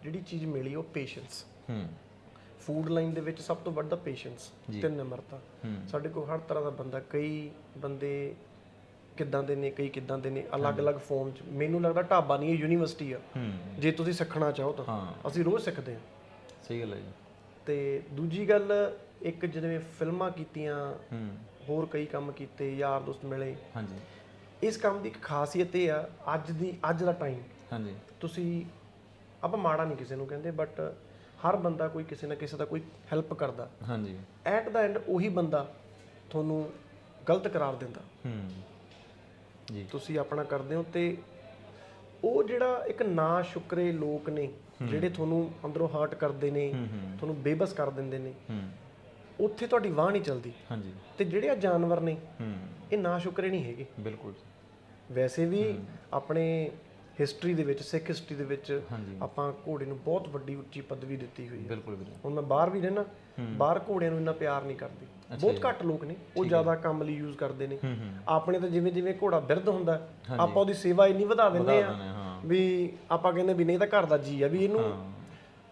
ਜਿਹੜੀ ਚੀਜ਼ ਮਿਲੀ ਉਹ ਪੇਸ਼ੈਂਸ ਹੂੰ। ਫੂਡ ਲਾਈਨ ਦੇ ਵਿੱਚ ਸਭ ਤੋਂ ਵੱਡਾ ਪੇਸ਼ੈਂਸ ਤੇ ਨਿਮਰਤਾ। ਸਾਡੇ ਕੋਲ ਹਰ ਤਰ੍ਹਾਂ ਦਾ ਬੰਦਾ ਕਈ ਬੰਦੇ ਕਿੱਦਾਂ ਦੇ ਨੇ ਕਈ ਕਿੱਦਾਂ ਦੇ ਨੇ ਅਲੱਗ-ਅਲੱਗ ਫਾਰਮ ਚ। ਮੈਨੂੰ ਲੱਗਦਾ ਢਾਬਾ ਨਹੀਂ ਇਹ ਯੂਨੀਵਰਸਿਟੀ ਆ। ਜੇ ਤੁਸੀਂ ਸਿੱਖਣਾ ਚਾਹੋ ਤਾਂ। ਅਸੀਂ ਰੋਜ਼ ਸਿੱਖਦੇ ਹਾਂ। ਸਹੀ ਗੱਲ ਹੈ ਜੀ। ਤੇ ਦੂਜੀ ਗੱਲ ਇੱਕ ਜਿਵੇਂ ਫਿਲਮਾਂ ਕੀਤੀਆਂ ਹੋਰ ਕਈ ਕੰਮ ਕੀਤੇ ਯਾਰ ਦੋਸਤ ਮਿਲੇ। ਹਾਂਜੀ। ਇਸ ਕੰਮ ਦੀ ਇੱਕ ਖਾਸੀਅਤ ਇਹ ਆ ਅੱਜ ਦੀ ਅੱਜ ਦਾ ਟਾਈਮ ਹਾਂਜੀ। ਤੁਸੀਂ ਆਪਾਂ ਮਾੜਾ ਨਹੀਂ ਕਿਸੇ ਨੂੰ ਕਹਿੰਦੇ ਬਟ ਹਰ ਬੰਦਾ ਕੋਈ ਕਿਸੇ ਨਾ ਕਿਸੇ ਦਾ ਕੋਈ ਹੈਲਪ ਕਰਦਾ। ਹਾਂਜੀ। ਐਟ ਦਾ ਐਂਡ ਉਹੀ ਬੰਦਾ ਤੁਹਾਨੂੰ ਗਲਤ ਕਰਾਰ ਦਿੰਦਾ। ਹੂੰ। ਤੁਸੀਂ ਆਪਣਾ ਕਰਦੇ ਹੋ ਤੇ ਉਹ ਜਿਹੜਾ ਇੱਕ ਨਾ ਸ਼ੁਕਰੇ ਲੋਕ ਨੇ ਜਿਹੜੇ ਤੁਹਾਨੂੰ ਅੰਦਰੋਂ ਹਰਟ ਕਰਦੇ ਨੇ ਤੁਹਾਨੂੰ ਬੇਬਸ ਕਰ ਦਿੰਦੇ ਨੇ ਉੱਥੇ ਤੁਹਾਡੀ ਵਾਹ ਨਹੀਂ ਚੱਲਦੀ। ਹਾਂਜੀ। ਤੇ ਜਿਹੜੇ ਆ ਜਾਨਵਰ ਨੇ ਇਹ ਨਾ ਸ਼ੁਕਰੇ ਨਹੀਂ ਹੈਗੇ। ਬਿਲਕੁਲ। ਵੈਸੇ ਵੀ ਆਪਣੇ ਹਿਸਟਰੀ ਦੇ ਵਿੱਚ ਸਿੱਖ ਹਿਸਟਰੀ ਦੇ ਵਿੱਚ ਹਾਂਜੀ। ਆਪਾਂ ਘੋੜੇ ਨੂੰ ਬਹੁਤ ਵੱਡੀ ਉੱਚੀ ਪਦਵੀ ਦਿੱਤੀ ਹੋਈ ਹੈ। ਬਿਲਕੁਲ ਵੀਰੇ। ਹੁਣ ਮੈਂ ਬਾਹਰ ਵੀ ਰਹਿਣਾ ਬਾਹਰ ਘੋੜਿਆਂ ਨੂੰ ਇੰਨਾ ਪਿਆਰ ਨਹੀਂ ਕਰਦੇ। ਬਹੁਤ ਘੱਟ ਲੋਕ ਨੇ ਉਹ ਜ਼ਿਆਦਾ ਕੰਮ ਲਈ ਯੂਜ਼ ਕਰਦੇ ਨੇ। ਆਪਣੇ ਤਾਂ ਜਿਵੇਂ ਜਿਵੇਂ ਘੋੜਾ ਬਿਰਧ ਹੁੰਦਾ ਆਪਾਂ ਉਹਦੀ ਸੇਵਾ ਇੰਨੀ ਵਧਾ ਦਿੰਦੇ ਆ ਹਾਂ ਵੀ ਆਪਾਂ ਕਹਿੰਦੇ ਵੀ ਨਹੀਂ ਤਾਂ ਘਰ ਦਾ ਜੀ ਆ ਵੀ ਇਹਨੂੰ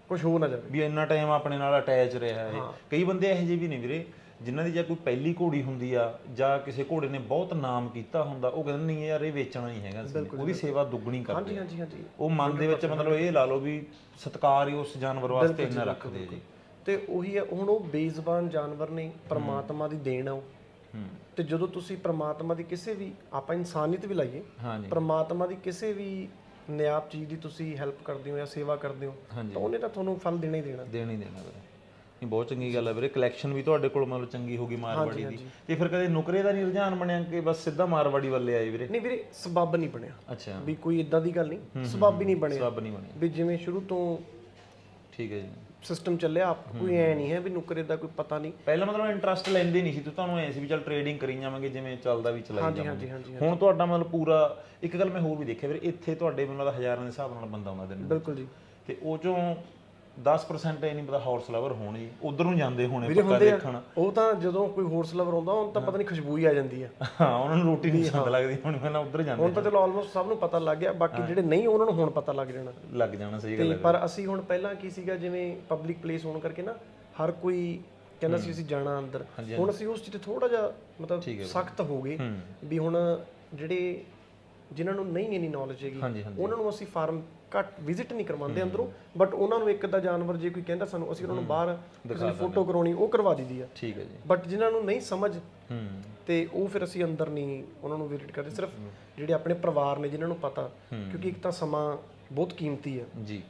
ਕੁਝ ਹੋ ਨਾ ਜਾਵੇ। ਵੀ ਇੰਨਾ ਟਾਈਮ ਆਪਣੇ ਨਾਲ ਅਟੈਚ ਰਿਹਾ ਇਹ ਕਈ ਬੰਦੇ ਇਹੋ ਜਿਹੇ ਵੀ ਨੇ ਵੀਰੇ ਜਿਨ੍ਹਾਂ ਦੀ ਜਾਂ ਕੋਈ ਪਹਿਲੀ ਘੋੜੀ ਹੁੰਦੀ ਆ ਜਾਂ ਕਿਸੇ ਘੋੜੇ ਨੇ ਬਹੁਤ ਨਾਮ ਕੀਤਾ ਹੁੰਦਾ ਉਹ ਕਹਿੰਦੇ ਨਹੀਂ ਯਾਰ ਇਹ ਵੇਚਣਾ ਨਹੀਂ ਹੈਗਾ ਅਸੀਂ। ਉਹਦੀ ਸੇਵਾ ਦੁੱਗਣੀ ਕਰਦੇ ਹਾਂਜੀ ਹਾਂਜੀ ਹਾਂਜੀ। ਉਹ ਮਨ ਦੇ ਵਿੱਚ ਮਤਲਬ ਇਹ ਲਾ ਲਓ ਵੀ ਸਤਕਾਰ ਹੀ ਉਸ ਜਾਨਵਰ ਵਾਸਤੇ ਇੰਨਾ ਰੱਖਦੇ ਜੀ। ਤੇ ਉਹੀ ਹੈ ਹੁਣ ਉਹ ਬੇਜ਼ਬਾਨ ਜਾਨਵਰ ਨੇ ਪ੍ਰਮਾਤਮਾ ਦੀ ਦੇਣ ਆ ਉਹ। ਹੂੰ। ਤੇ ਜਦੋਂ ਤੁਸੀਂ ਪ੍ਰਮਾਤਮਾ ਦੀ ਕਿਸੇ ਵੀ ਆਪਾਂ ਇਨਸਾਨੀਅਤ ਵੀ ਲਾਈਏ ਹਾਂਜੀ। ਪ੍ਰਮਾਤਮਾ ਦੀ ਕਿਸੇ ਵੀ ਨਿਆਪ ਚੀਜ਼ ਦੀ ਤੁਸੀਂ ਹੈਲਪ ਕਰਦੇ ਹੋ ਜਾਂ ਸੇਵਾ ਕਰਦੇ ਹੋ ਤਾਂ ਉਹਨੇ ਤਾਂ ਤੁਹਾਨੂੰ ਫਲ ਦੇਣਾ ਹੀ ਦੇਣਾ। ਦੇਣਾ ਹੀ ਦੇਣਾ। ਵੀਰੇ ਨਹੀਂ ਬਹੁਤ ਚੰਗੀ ਗੱਲ ਹੈ ਵੀਰੇ। ਕਲੈਕਸ਼ਨ ਵੀ ਤੁਹਾਡੇ ਕੋਲ ਮਤਲਬ ਚੰਗੀ ਹੋਗੀ ਮਾਰਵਾੜੀ ਦੀ। ਤੇ ਫਿਰ ਕਦੇ ਨੁਕਰੇ ਦਾ ਨਹੀਂ ਰੁਝਾਨ ਬਣਿਆ ਕਿ ਬਸ ਸਿੱਧਾ ਮਾਰਵਾੜੀ ਵੱਲੇ ਆਏ ਵੀਰੇ? ਨਹੀਂ ਵੀਰੇ ਸਬੱਬ ਨਹੀਂ ਬਣਿਆ। ਅੱਛਾ। ਵੀ ਕੋਈ ਇਦਾਂ ਦੀ ਗੱਲ ਨਹੀਂ। ਸਬੱਬ ਹੀ ਨਹੀਂ ਬਣਿਆ। ਸਬਬ ਨਹੀਂ ਬਣਿਆ। ਵੀ ਜਿਵੇਂ ਸ਼ੁਰੂ ਤੋਂ ਠੀਕ ਹੈ ਜੀ। ਸਿਸਟਮ ਚੱਲਿਆ ਆਪ ਕੋਈ ਐ ਨਹੀਂ ਹੈ ਵੀ ਨੁਕਰੇ ਦਾ ਕੋਈ ਪਤਾ ਨਹੀਂ। ਪਹਿਲਾਂ ਮਤਲਬ ਇੰਟਰਸਟ ਲੈਂਦੇ ਨਹੀਂ ਸੀ ਤੁਸੀਂ ਤੁਹਾਨੂੰ ਐ ਸੀ ਵੀ ਚੱਲ ਟ੍ਰੇਡਿੰਗ ਕਰੀ ਜਾਵਾਂਗੇ ਜਿਵੇਂ ਚੱਲਦਾ ਵੀ ਚਲਾਈ ਹਾਂਜੀ ਜਾਵਾਂਗੇ। ਹਾਂਜੀ ਹੁਣ ਤੁਹਾਡਾ ਮਤਲਬ ਪੂਰਾ ਇੱਕ ਗੱਲ ਮੈਂ ਹੋਰ ਵੀ ਦੇਖਿਆ ਵੀਰੇ ਇੱਥੇ ਤੁਹਾਡੇ ਮੈਨੂੰ ਲੱਗਦਾ ਹਜ਼ਾਰਾਂ ਦੇ ਹਿਸਾਬ ਨਾਲ ਬੰਦਾ ਆਉਂਦਾ ਦਿਨ। ਬਿਲਕੁਲ ਜੀ। ਤੇ ਉਹ ਚੋਂ 10% ਇਹ ਨਹੀਂ ਪਤਾ ਹਾਰਸ ਲਵਰ ਹੋਣ ਜੀ ਉਧਰ ਨੂੰ ਜਾਂਦੇ ਹੋਣੇ ਵੀਰੇ ਪੱਕਾ ਹੁੰਦੇ ਦੇਖਣ। ਆ ਉਹ ਤਾਂ ਜਦੋਂ ਕੋਈ ਹੋਰਸ ਲਵਰ ਆਉਂਦਾ ਉਹਨਾਂ ਤਾਂ ਪਤਾ ਨਹੀਂ ਖੁਸ਼ਬੂ ਹੀ ਆ ਜਾਂਦੀ ਆ। ਹਾਂ ਉਹਨਾਂ ਨੂੰ ਰੋਟੀ ਨਹੀਂ ਪਸੰਦ ਲੱਗਦੀ ਹੁਣ ਪਹਿਲਾਂ ਉਧਰ ਜਾਂਦੇ ਹੁਣ ਤਾਂ ਚਲੋ ਆਲਮੋਸਟ ਸਭ ਨੂੰ ਪਤਾ ਲੱਗ ਗਿਆ ਬਾਕੀ ਜਿਹੜੇ ਨਹੀਂ ਉਹਨਾਂ ਨੂੰ ਹੁਣ ਪਤਾ ਲੱਗ ਜਾਣਾ। ਲੱਗ ਜਾਣਾ ਸਹੀ ਗੱਲ ਤੇ ਹੈ ਪਰ ਅਸੀਂ ਹੁਣ ਪਹਿਲਾਂ ਕੀ ਸੀਗਾ ਜਿਵੇਂ ਪਬਲਿਕ ਪਲੇਸ ਹੋਣ ਕਰਕੇ ਨਾ ਹਰ ਕੋਈ ਕਹਿੰਦਾ ਸੀ ਅਸੀਂ ਜਾਣਾ ਅੰਦਰ। ਹੁਣ ਅਸੀਂ ਉਸ ਚੀਜ਼ ਤੇ ਥੋੜਾ ਜਿਹਾ ਮਤਲਬ ਸਖਤ ਹੋ ਗਏ ਵੀ ਹੁਣ ਜਿਹੜੇ ਜਿਨ੍ਹਾਂ ਨੂੰ ਨਹੀਂ ਇੰਨੀ ਨੌਲੇਜ ਹੈਗੀ ਹਾਂਜੀ, ਉਹਨਾਂ ਨੂੰ ਅਸੀਂ ਫਾਰਮ ਘੱਟ ਵਿਜ਼ਿਟ ਨਹੀਂ ਕਰਵਾਉਂਦੇ ਅੰਦਰੋਂ ਬਟ ਉਹਨਾਂ ਨੂੰ ਇੱਕ ਅੱਧਾ ਜਾਨਵਰ ਜੇ ਕੋਈ ਕਹਿੰਦਾ ਸਾਨੂੰ ਅਸੀਂ ਉਹਨਾਂ ਨੂੰ ਬਾਹਰ ਕਿਸੇ ਦੀ ਫੋਟੋ ਕਰਾਉਣੀ ਉਹ ਕਰਵਾ ਦਈਦੀ ਆ। ਠੀਕ ਹੈ ਜੀ। ਬਟ ਜਿਨ੍ਹਾਂ ਨੂੰ ਨਹੀਂ ਸਮਝ ਹੂੰ। ਤੇ ਉਹ ਫਿਰ ਅਸੀਂ ਅੰਦਰ ਨਹੀਂ ਉਹਨਾਂ ਨੂੰ ਵਿਜ਼ਿਟ ਕਰਦੇ। ਸਿਰਫ ਜਿਹੜੇ ਆਪਣੇ ਪਰਿਵਾਰ ਨੇ ਜਿਨ੍ਹਾਂ ਨੂੰ ਪਤਾ ਕਿਉਂਕਿ ਇੱਕ ਤਾਂ ਸਮਾਂ ਬਹੁਤ ਕੀਮਤੀ ਆ। ਜੀ।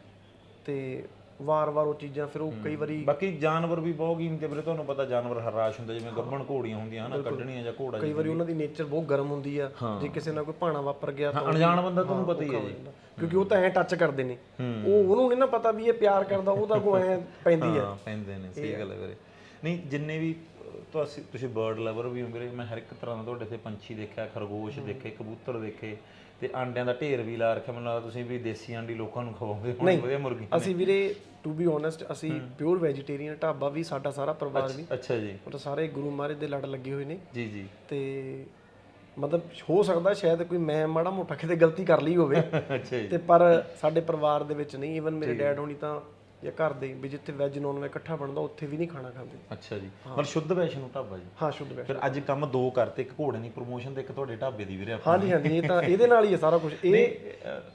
ਤੇ ਵਾਰ-ਵਾਰ ਉਹ ਚੀਜ਼ਾਂ ਫਿਰ ਉਹ ਕਈ ਵਾਰੀ ਬਾਕੀ ਜਾਨਵਰ ਵੀ ਬਹੁਤ ਕੀਮਤੀ ਵੀਰੇ ਤੁਹਾਨੂੰ ਪਤਾ ਜਾਨਵਰ ਹਰਾਸ਼ ਹੁੰਦਾ ਜਿਵੇਂ ਗੱਭਣ ਘੋੜੀਆਂ ਹੁੰਦੀਆਂ ਹਨਾ ਕੱਢਣੀਆਂ ਜਾਂ ਘੋੜਾ ਕਈ ਵਾਰੀ ਉਹਨਾਂ ਦੀ ਨੇਚਰ ਬਹੁਤ ਗਰਮ ਹੁੰਦੀ ਆ ਜੇ ਕਿਸੇ ਨਾਲ ਕੋਈ ਭਾਣਾ ਵਾਪਰ ਗਿਆ ਤਾਂ ਅਣਜਾਣ ਬੰਦਾ ਤੁਹਾਨੂੰ ਪਤਾ ਹੀ ਹੈ ਜੀ। ਕਿਉਂਕਿ ਉਹ ਤਾਂ ਐ ਟੱਚ ਕਰਦੇ ਨੇ। ਉਹ ਉਹਨੂੰ ਨਹੀਂ ਨਾ ਪਤਾ ਵੀ ਇਹ ਪਿਆਰ ਕਰਦਾ ਉਹ ਤਾਂ ਕੋ ਐ ਪੈਂਦੀ ਆ। ਹਾਂ ਪੈਂਦੇ ਨੇ ਸਹੀ ਗੱਲ ਹੈ ਵੀਰੇ। ਨਹੀਂ ਜਿੰਨੇ ਵੀ ਤੁਸੀਂ ਬਰਡ ਲਵਰ ਵੀ ਹੋ ਵੀਰੇ ਮੈਂ ਹਰ ਇੱਕ ਤਰ੍ਹਾਂ ਦਾ ਤੁਹਾਡੇ ਤੇ ਪੰਛੀ ਦੇਖਿਆ ਖਰਗੋਸ਼ ਦੇਖੇ ਕਬੂਤਰ ਦੇਖੇ ਤੇ ਆਂਡਿਆਂ ਦਾ ਢੇਰ ਵੀ ਲਾ ਰੱਖਿਆ। ਮੈਨੂੰ ਲੱਗਦਾ ਤੁਸੀਂ ਵੀ ਦੇਸੀ ਆਂਡੀ ਲੋਕਾਂ ਨੂੰ ਖਵਾਉਂਦੇ ਹੋ ਵਧੀਆ ਮੁਰਗੀ। ਅਸੀਂ ਵੀਰੇ ਟੂ ਬੀ ਓਨੈਸਟ ਅਸੀਂ ਪਿਓਰ ਵੈਜੀਟੇਰੀਅਨ ਢਾਬਾ ਵੀ ਸਾਡਾ ਸਾਰਾ ਪਰਿਵਾਰ ਵੀ। ਅੱਛਾ ਜੀ। ਉਹ ਤਾਂ ਸਾਰੇ ਗੁਰੂ ਮਹਾਰਾਜ ਦੇ ਲੜ ਲੱਗੇ ਹੋਏ ਨੇ। ਜੀ ਜੀ। ਤੇ ਮਤਲਬ ਹੋ ਸਕਦਾ ਸ਼ਾਇਦ ਕੋਈ ਮੈਂ ਮਾੜਾ ਮੋਟਾ ਕਿਤੇ ਗਲਤੀ ਕਰ ਲਈ ਹੋਵੇ। ਅੱਛਾ ਜੀ। ਤੇ ਪਰ ਸਾਡੇ ਪਰਿਵਾਰ ਦੇ ਵਿੱਚ ਨਹੀਂ ਇਵਨ ਮੇਰੇ ਡੈਡ ਹੋਣੀ ਤਾਂ ਜਾਂ ਘਰ ਦੇ ਵੀ ਜਿੱਥੇ ਵੈਜ ਨੌਨ ਵੈਜ ਇਕੱਠਾ ਬਣਦਾ ਉੱਥੇ ਵੀ ਨਹੀਂ ਖਾਣਾ ਖਾਂਦੇ। ਅੱਛਾ ਜੀ। ਮਤਲਬ ਸ਼ੁੱਧ ਵੈਸ਼ਨੂ ਢਾਬਾ ਜੀ? ਹਾਂ ਸ਼ੁੱਧ ਵੈਜ ਫਿਰ ਅੱਜ ਕੰਮ ਦੋ ਕਰਤੇ ਇੱਕ ਘੋੜੇ ਦੀ ਪ੍ਰੋਮੋਸ਼ਨ ਤੇ ਇੱਕ ਤੁਹਾਡੇ ਢਾਬੇ ਦੀ ਵੀਰੇ ਆਪਾਂ ਹਾਂਜੀ ਹਾਂਜੀ ਇਹ ਤਾਂ ਇਹਦੇ ਨਾਲ ਹੀ ਹੈ ਸਾਰਾ ਕੁਝ ਇਹ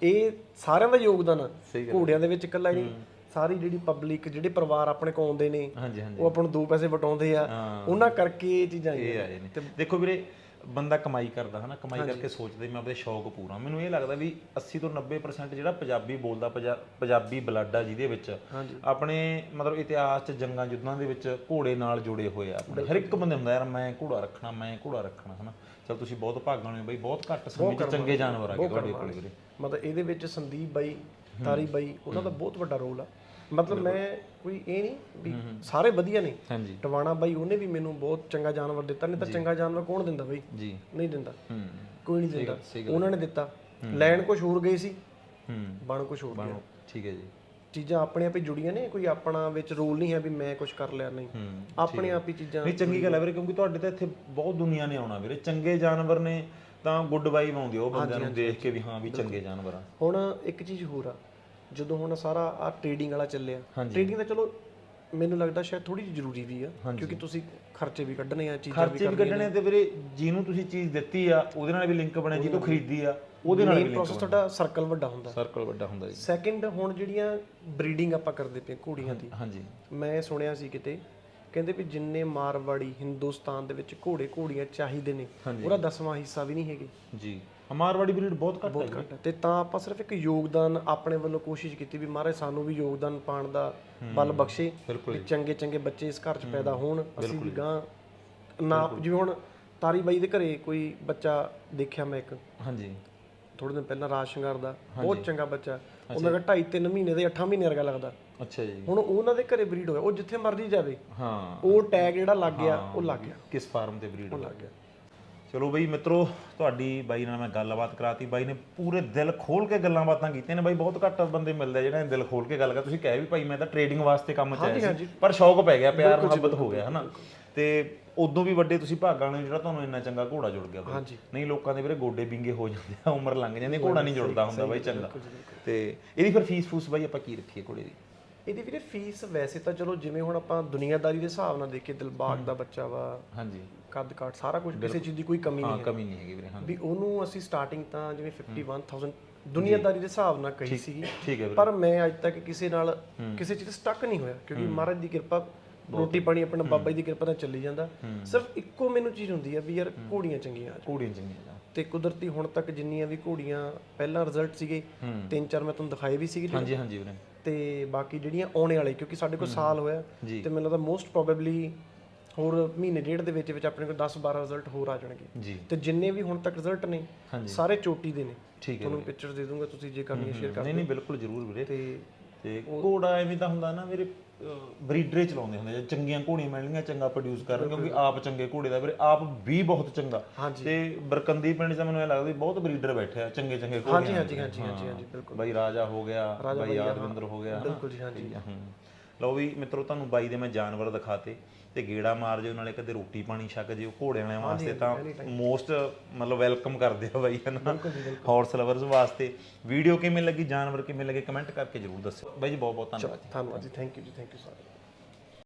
ਇਹ ਸਾਰਿਆਂ ਦਾ ਯੋਗਦਾਨ ਆ। ਘੋੜਿਆਂ ਦੇ ਵਿੱਚ ਇਕੱਲਾ ਹੀ ਨਹੀਂ। ਸਾਰੀ ਜਿਹੜੀ ਪਬਲਿਕ ਜਿਹੜੇ ਪਰਿਵਾਰ ਆਪਣੇ ਕੋਲ ਆਉਂਦੇ ਨੇ ਹਾਂਜੀ ਹਾਂਜੀ। ਉਹ ਆਪਾਂ ਨੂੰ ਦੋ ਪੈਸੇ ਵਟਾਉਂਦੇ ਆ। ਉਹਨਾਂ ਕਰਕੇ ਇਹ ਚੀਜ਼ਾਂ ਇਹ ਆਏ ਨੇ। ਦੇਖੋ ਵੀਰੇ ਬੰਦਾ ਕਮਾਈ ਕਰਦਾ ਹਨਾ? ਕਮਾਈ ਕਰਕੇ ਸੋਚਦਾ ਵੀ ਮੈਂ ਆਪਣੇ ਸ਼ੌਕ ਪੂਰਾ। ਮੈਨੂੰ ਇਹ ਲੱਗਦਾ ਵੀ 80 ਤੋਂ 90% ਜਿਹੜਾ ਪੰਜਾਬੀ ਬੋਲਦਾ ਪੰਜਾ- ਪੰਜਾਬੀ ਬਲੱਡ ਆ ਜਿਹਦੇ ਵਿੱਚ ਆਪਣੇ ਮਤਲਬ ਇਤਿਹਾਸ 'ਚ ਜੰਗਾਂ ਯੁੱਧਾਂ ਦੇ ਵਿੱਚ ਘੋੜੇ ਨਾਲ ਜੁੜੇ ਹੋਏ ਆ ਆਪਣੇ। ਹਰ ਇੱਕ ਬੰਦੇ ਹੁੰਦਾ ਯਾਰ ਮੈਂ ਘੋੜਾ ਰੱਖਣਾ ਮੈਂ ਘੋੜਾ ਰੱਖਣਾ ਹਨਾ? ਚਲ ਤੁਸੀਂ ਬਹੁਤ ਭਾਗਾਂ ਵਾਲੇ ਹੋ ਬਈ ਬਹੁਤ ਘੱਟ ਸਮੇਂ 'ਚ ਚੰਗੇ ਜਾਨਵਰ ਆ ਗਏ ਤੁਹਾਡੇ ਕੋਲ ਵੀਰੇ। ਮਤਲਬ ਇਹਦੇ ਵਿੱਚ ਸੰਦੀਪ ਬਾਈ ਤਾਰੀ ਬਾਈ ਉਹਨਾਂ ਦਾ ਬਹੁਤ ਵੱਡਾ ਰੋਲ ਆ। ਮਤਲਬ ਮੈਂ ਕੋਈ ਇਹ ਨਹੀਂ ਵੀ ਸਾਰੇ ਵਧੀਆ ਨੇ। ਹਾਂਜੀ। ਟਵਾਣਾ ਬਾਈ ਉਹਨੇ ਵੀ ਮੈਨੂੰ ਬਹੁਤ ਚੰਗਾ ਜਾਨਵਰ ਦਿੱਤਾ ਨਹੀਂ ਤਾਂ ਚੰਗਾ ਜਾਨਵਰ ਕੌਣ ਦਿੰਦਾ ਬਾਈ? ਜੀ। ਨਹੀਂ ਦਿੰਦਾ। ਹੂੰ। ਕੋਈ ਨਹੀਂ ਦਿੰਦਾ। ਉਹਨਾਂ ਨੇ ਦਿੱਤਾ। ਲੈਣ ਕੁਝ ਹੋਰ ਗਈ ਸੀ। ਹੂੰ। ਬਣ ਕੁਝ ਹੋਰ ਗਿਆ। ਠੀਕ ਹੈ ਜੀ। ਚੀਜ਼ਾਂ ਆਪਣੇ ਆਪ ਹੀ ਜੁੜੀਆਂ ਨੇ ਕੋਈ ਆਪਣਾ ਵਿੱਚ ਰੋਲ ਨਹੀਂ ਹੈ ਵੀ ਮੈਂ ਕੁਝ ਕਰ ਲਿਆ ਨਹੀਂ। ਆਪਣੇ ਆਪ ਹੀ ਚੀਜ਼ਾਂ ਨਹੀਂ ਚੰਗੀ ਗੱਲ ਹੈ ਵੀਰੇ ਕਿਉਂਕਿ ਤੁਹਾਡੇ ਤਾਂ ਇੱਥੇ ਬਹੁਤ ਦੁਨੀਆ ਨੇ ਆਉਣਾ ਵੀਰੇ। ਚੰਗੇ ਜਾਨਵਰ ਨੇ ਤਾਂ ਗੁੱਡ ਵਾਈਬ ਆਉਂਦੀ ਉਹ ਬੰਦਿਆਂ ਨੂੰ ਦੇਖ ਕੇ ਵੀ ਹਾਂ ਵੀ ਚੰਗੇ ਜਾਨਵਰ ਆ। ਹੁਣ ਇੱਕ ਚੀਜ਼ ਹੋਰ ਆ। ਜਦੋਂ ਹੁਣ ਸਾਰਾ ਆ ਟ੍ਰੇਡਿੰਗ ਵਾਲਾ ਚੱਲਿਆ। ਟ੍ਰੇਡਿੰਗ ਤਾਂ ਚਲੋ ਮੈਨੂੰ ਲੱਗਦਾ ਸ਼ਾਇਦ ਥੋੜੀ ਜਿਹੀ ਜ਼ਰੂਰੀ ਵੀ ਆ ਕਿਉਂਕਿ ਤੁਸੀਂ ਖਰਚੇ ਵੀ ਕੱਢਣੇ ਆ ਚੀਜ਼ਾਂ ਖਰਚੇ ਵੀ ਕੱਢਣੇ ਤੇ ਵੀਰੇ ਜਿਹਨੂੰ ਤੁਸੀਂ ਚੀਜ਼ ਦਿੱਤੀ ਆ ਉਹਦੇ ਨਾਲ ਵੀ ਲਿੰਕ ਬਣਿਆ ਜਿਹਤੋਂ ਖਰੀਦੀ ਆ ਉਹਦੇ ਨਾਲ ਵੀ ਮੇਨ ਪ੍ਰੋਸੈਸ ਤੁਹਾਡਾ ਸਰਕਲ ਵੱਡਾ ਹੁੰਦਾ। ਸਰਕਲ ਵੱਡਾ ਹੁੰਦਾ ਜੀ। ਸੈਕਿੰਡ ਹੁਣ ਜਿਹੜੀਆਂ ਬਰੀਡਿੰਗ ਆਪਾਂ ਕਰਦੇ ਪਏ ਘੋੜੀਆਂ ਦੀ। ਹਾਂਜੀ ਮੈਂ ਸੁਣਿਆ ਸੀ ਕਿਤੇ ਕਹਿੰਦੇ ਵੀ ਜਿੰਨੇ ਮਾਰਵਾੜੀ ਹਿੰਦੁਸਤਾਨ ਦੇ ਵਿੱਚ ਘੋੜੇ ਘੋੜੀਆਂ ਚਾਹੀਦੇ ਨੇ ਉਹਦਾ ਦਸਵਾਂ ਹਿੱਸਾ ਵੀ ਨਹੀਂ ਹੈਗੇ। ਜੀ। ਮਾਰਵਾੜੀ ਬਰੀਡ ਬਹੁਤ ਘੱਟ ਹੈ। ਘੱਟ ਹੈ। ਤੇ ਤਾਂ ਆਪਾਂ ਸਿਰਫ ਇੱਕ ਯੋਗਦਾਨ ਆਪਣੇ ਵੱਲੋਂ ਕੋਸ਼ਿਸ਼ ਕੀਤੀ ਵੀ ਮਹਾਰਾਜ ਸਾਨੂੰ ਵੀ ਯੋਗਦਾਨ ਪਾਉਣ ਦਾ ਬਲ ਬਖਸ਼ੇ ਵੀ ਚੰਗੇ ਚੰਗੇ ਬੱਚੇ ਇਸ ਘਰ 'ਚ ਪੈਦਾ ਹੋਣ ਅਸੀਂ ਵੀ ਗਾਂ। ਨਾ ਜਿਵੇਂ ਹੁਣ ਤਾਰੀ ਬਾਈ ਦੇ ਘਰੇ ਕੋਈ ਬੱਚਾ ਦੇਖਿਆ ਮੈਂ ਇੱਕ। ਹਾਂਜੀ। ਥੋੜੇ ਦਿਨ ਪਹਿਲਾਂ ਰਾਜ ਸ਼ਿੰਗਾਰ ਦਾ। ਬਹੁਤ ਚੰਗਾ ਬੱਚਾ। ਉਹ ਮੈਂ ਕਿਹਾ 2.5 3 ਮਹੀਨੇ ਦੇ 8 ਮਹੀਨੇ ਵਰਗਾ ਲੱਗਦਾ। ਅੱਛਾ ਜੀ। ਹੁਣ ਉਹਨਾਂ ਦੇ ਘਰੇ ਬਰੀਡ ਹੋਇਆ ਉਹ ਜਿੱਥੇ ਮਰਜ਼ੀ ਜਾਵੇ ਹਾਂ। ਉਹ ਟੈਗ ਜਿਹੜਾ ਲੱਗ ਗਿਆ ਉਹ ਲੱਗ ਗਿਆ। ਕਿਸ ਫਾਰਮ ਤੇ ਬਰੀਡ ਲੱਗ ਗਿਆ। ਚਲੋ ਬਈ ਮਿੱਤਰੋ ਤੁਹਾਡੀ ਬਾਈ ਨਾਲ ਮੈਂ ਗੱਲਬਾਤ ਕਰਾਤੀ। ਬਾਈ ਨੇ ਪੂਰੇ ਦਿਲ ਖੋਲ ਕੇ ਗੱਲਾਂ ਬਾਤਾਂ ਕੀਤੀਆਂ ਨੇ। ਬਾਈ ਬਹੁਤ ਘੱਟ ਬੰਦੇ ਮਿਲਦੇ ਜਿਹੜੇ ਦਿਲ ਖੋਲ ਕੇ ਗੱਲ ਕਰ ਤੁਸੀਂ ਕਹਿ ਵੀ ਭਾਈ ਮੈਂ ਤਾਂ ਟ੍ਰੇਡਿੰਗ ਵਾਸਤੇ ਕੰਮ ਚ ਆਇਆ ਸੀ ਪਰ ਸ਼ੌਕ ਪੈ ਗਿਆ ਪਿਆਰ ਮੁਹੱਬਤ ਹੋ ਗਿਆ ਹਨਾ? ਤੇ ਉਦੋਂ ਵੀ ਵੱਡੇ ਤੁਸੀਂ ਭਾਗਾਂ ਨੇ ਜਿਹੜਾ ਤੁਹਾਨੂੰ ਇੰਨਾ ਚੰਗਾ ਘੋੜਾ ਜੁੜ ਗਿਆ ਬਾਈ। ਨਹੀਂ ਲੋਕਾਂ ਦੇ ਵੀਰੇ ਗੋਡੇ ਬਿੰਗੇ ਹੋ ਜਾਂਦੇ ਆ ਉਮਰ ਲੰਘ ਜਾਂਦੀ ਘੋੜਾ ਨਹੀਂ ਜੁੜਦਾ ਹੁੰਦਾ ਬਾਈ ਚੰਗਾ। ਤੇ ਇਹਦੀ ਫਿਰ ਫੀਸ ਫੂਸ ਬਾਈ ਆਪਾਂ ਕੀ ਰੱਖੀਏ ਘੋੜੇ ਦੀ? ਇਹਦੀ ਵੀਰੇ ਫੀਸ ਵੈਸੇ ਤਾਂ ਚਲੋ ਜਿਵੇਂ ਹੁਣ ਆਪਾਂ ਦੁਨੀਆਦਾਰੀ ਦੇ ਹਿਸਾਬ ਨਾਲ ਦੇਖੀਏ ਦਿਲਬਾਗ ਦਾ ਬੱਚਾ ਵਾ। ਹਾਂਜੀ। ਕੱਦ ਕਾਠ ਸਾਰਾ ਕੁਝ ਕਿਸੇ ਚੀਜ਼ ਦੀ ਕੋਈ ਕਮੀ ਨਹੀਂ ਹਾਂ ਕਮੀ ਨਹੀਂ ਹੈਗੀ ਵੀਰੇ ਹਾਂ ਵੀ ਉਹਨੂੰ ਅਸੀਂ ਸਟਾਰਟਿੰਗ ਤਾਂ ਜਿਵੇਂ 51000 ਦੁਨੀਆਦਾਰੀ ਦੇ ਹਿਸਾਬ ਨਾਲ ਕਹੀ ਸੀ ਠੀਕ ਹੈ ਵੀਰੇ। ਪਰ ਮੈਂ ਅੱਜ ਤੱਕ ਕਿਸੇ ਨਾਲ ਕਿਸੇ ਚੀਜ਼ ਸਟਕ ਨਹੀਂ ਹੋਇਆ ਕਿਉਂਕਿ ਮਹਾਰਾਜ ਦੀ ਕਿਰਪਾ ਰੋਟੀ ਪਾਣੀ ਆਪਣਾ ਬਾਬਾ ਜੀ ਦੀ ਕਿਰਪਾ ਨਾਲ ਚੱਲੀ ਜਾਂਦਾ। ਸਿਰਫ ਇੱਕੋ ਮੈਨੂੰ ਚੀਜ਼ ਹੁੰਦੀ ਆ ਵੀ ਯਾਰ ਘੋੜੀਆਂ ਚੰਗੀਆਂ। ਘੋੜੀਆਂ ਚੰਗੀਆਂ ਤੇ ਕੁਦਰਤੀ ਹੁਣ ਤੱਕ ਜਿੰਨੀਆਂ ਵੀ ਘੋੜੀਆਂ ਪਹਿਲਾਂ ਰਿਜ਼ਲਟ ਸੀਗੇ ਤਿੰਨ ਚਾਰ ਮੈਂ ਤੁਹਾਨੂੰ ਦਿਖਾਏ ਵੀ ਸੀਗੇ ਹਾਂਜੀ ਹਾਂਜੀ ਵੀਰੇ। ਤੇ ਬਾਕੀ ਜਿਹੜੀਆਂ ਆਉਣੇ ਵਾਲੇ ਕਿਉਂਕਿ ਸਾਡੇ ਕੋਲ ਸਾਲ ਹੋਇਆ ਤੇ ਮੈਨੂੰ ਲੱਗਦਾ ਮੋਸਟ ਪ੍ਰੋਬੇਬਲੀ ਹੋਰ ਮਹੀਨੇ ਡੇਢ ਦੇ ਵਿੱਚ ਵਿੱਚ ਆਪਣੇ ਕੋਲ 10 12 ਰਿਜ਼ਲਟ ਹੋਰ ਆ ਜਾਣਗੇ। ਜੀ। ਤੇ ਜਿੰਨੇ ਵੀ ਹੁਣ ਤੱਕ ਰਿਜ਼ਲਟ ਨੇ ਸਾਰੇ ਚੋਟੀ ਦੇ ਨੇ। ਠੀਕ ਹੈ ਤੁਹਾਨੂੰ ਪਿਕਚਰਸ ਦੇ ਦੂੰਗਾ ਤੁਸੀਂ ਜੇ ਕਰਨੀ ਸ਼ੇਅਰ ਕਰ ਨਹੀਂ ਨਹੀਂ ਬਿਲਕੁਲ ਜ਼ਰੂਰ ਵੀਰੇ। ਤੇ ਤੇ ਘੋੜਾ ਐਵੇਂ ਤਾਂ ਹੁੰਦਾ ਨਾ ਵੀਰੇ ਬਰੀਡਰੇ ਚਲਾਉਂਦੇ ਹੁੰਦੇ ਜੇ ਚੰਗੀਆਂ ਘੋੜੀਆਂ ਮਿਲਣਗੀਆਂ ਚੰਗਾ ਪ੍ਰੋਡਿਊਸ ਕਰਨ ਕਿਉਂਕਿ ਆਪ ਚੰਗੇ ਘੋੜੇ ਦਾ ਵੀਰੇ ਆਪ ਵੀ ਬਹੁਤ ਚੰਗਾ। ਤੇ ਬਰਕੰਦੀ ਪਿੰਡ 'ਚ ਮੈਨੂੰ ਇਹ ਲੱਗਦਾ ਬਹੁਤ ਬਰੀਡਰ ਬੈਠੇ ਆ ਚੰਗੇ ਚੰਗੇ ਘੋੜੇ ਹਾਂਜੀ ਹਾਂਜੀ ਹਾਂਜੀ ਹਾਂਜੀ ਹਾਂਜੀ ਬਿਲਕੁਲ। ਬਾਈ ਰਾਜਾ ਹੋ ਗਿਆ ਬਾਈ ਯਾਦਵਿੰਦਰ ਹੋ ਗਿਆ ਬਿਲਕੁਲ ਜੀ ਹਾਂਜੀ। ਲਓ ਵੀ ਮਿੱਤਰੋ ਤੁਹਾਨੂੰ ਬਾਈ ਦੇ ਮੈਂ ਜਾਨਵਰ ਦਿਖਾਤੇ। ਤੇ ਗੇੜਾ ਮਾਰ ਜਿਓ ਨਾਲੇ ਕਦੇ ਰੋਟੀ ਪਾਣੀ ਛਕ ਜਿਓ। ਘੋੜੇ ਵਾਲਿਆਂ ਵਾਸਤੇ ਤਾਂ ਮੋਸਟ ਮਤਲਬ ਵੈਲਕਮ ਕਰਦੇ ਆ ਬਾਈ ਹਨਾ? ਹਾਰਸ ਲਵਰਸ ਵਾਸਤੇ। ਵੀਡੀਓ ਕਿਵੇਂ ਲੱਗੀ? ਜਾਨਵਰ ਕਿਵੇਂ ਲੱਗੇ? ਕਮੈਂਟ ਕਰਕੇ ਜਰੂਰ ਦੱਸਿਓ। ਬਾਈ ਜੀ ਬਹੁਤ ਬਹੁਤ ਧੰਨਵਾਦ ਧੰਨਵਾਦ ਜੀ ਥੈਂਕ ਯੂ ਜੀ ਥੈਂਕ ਯੂ ਸਾਰੇ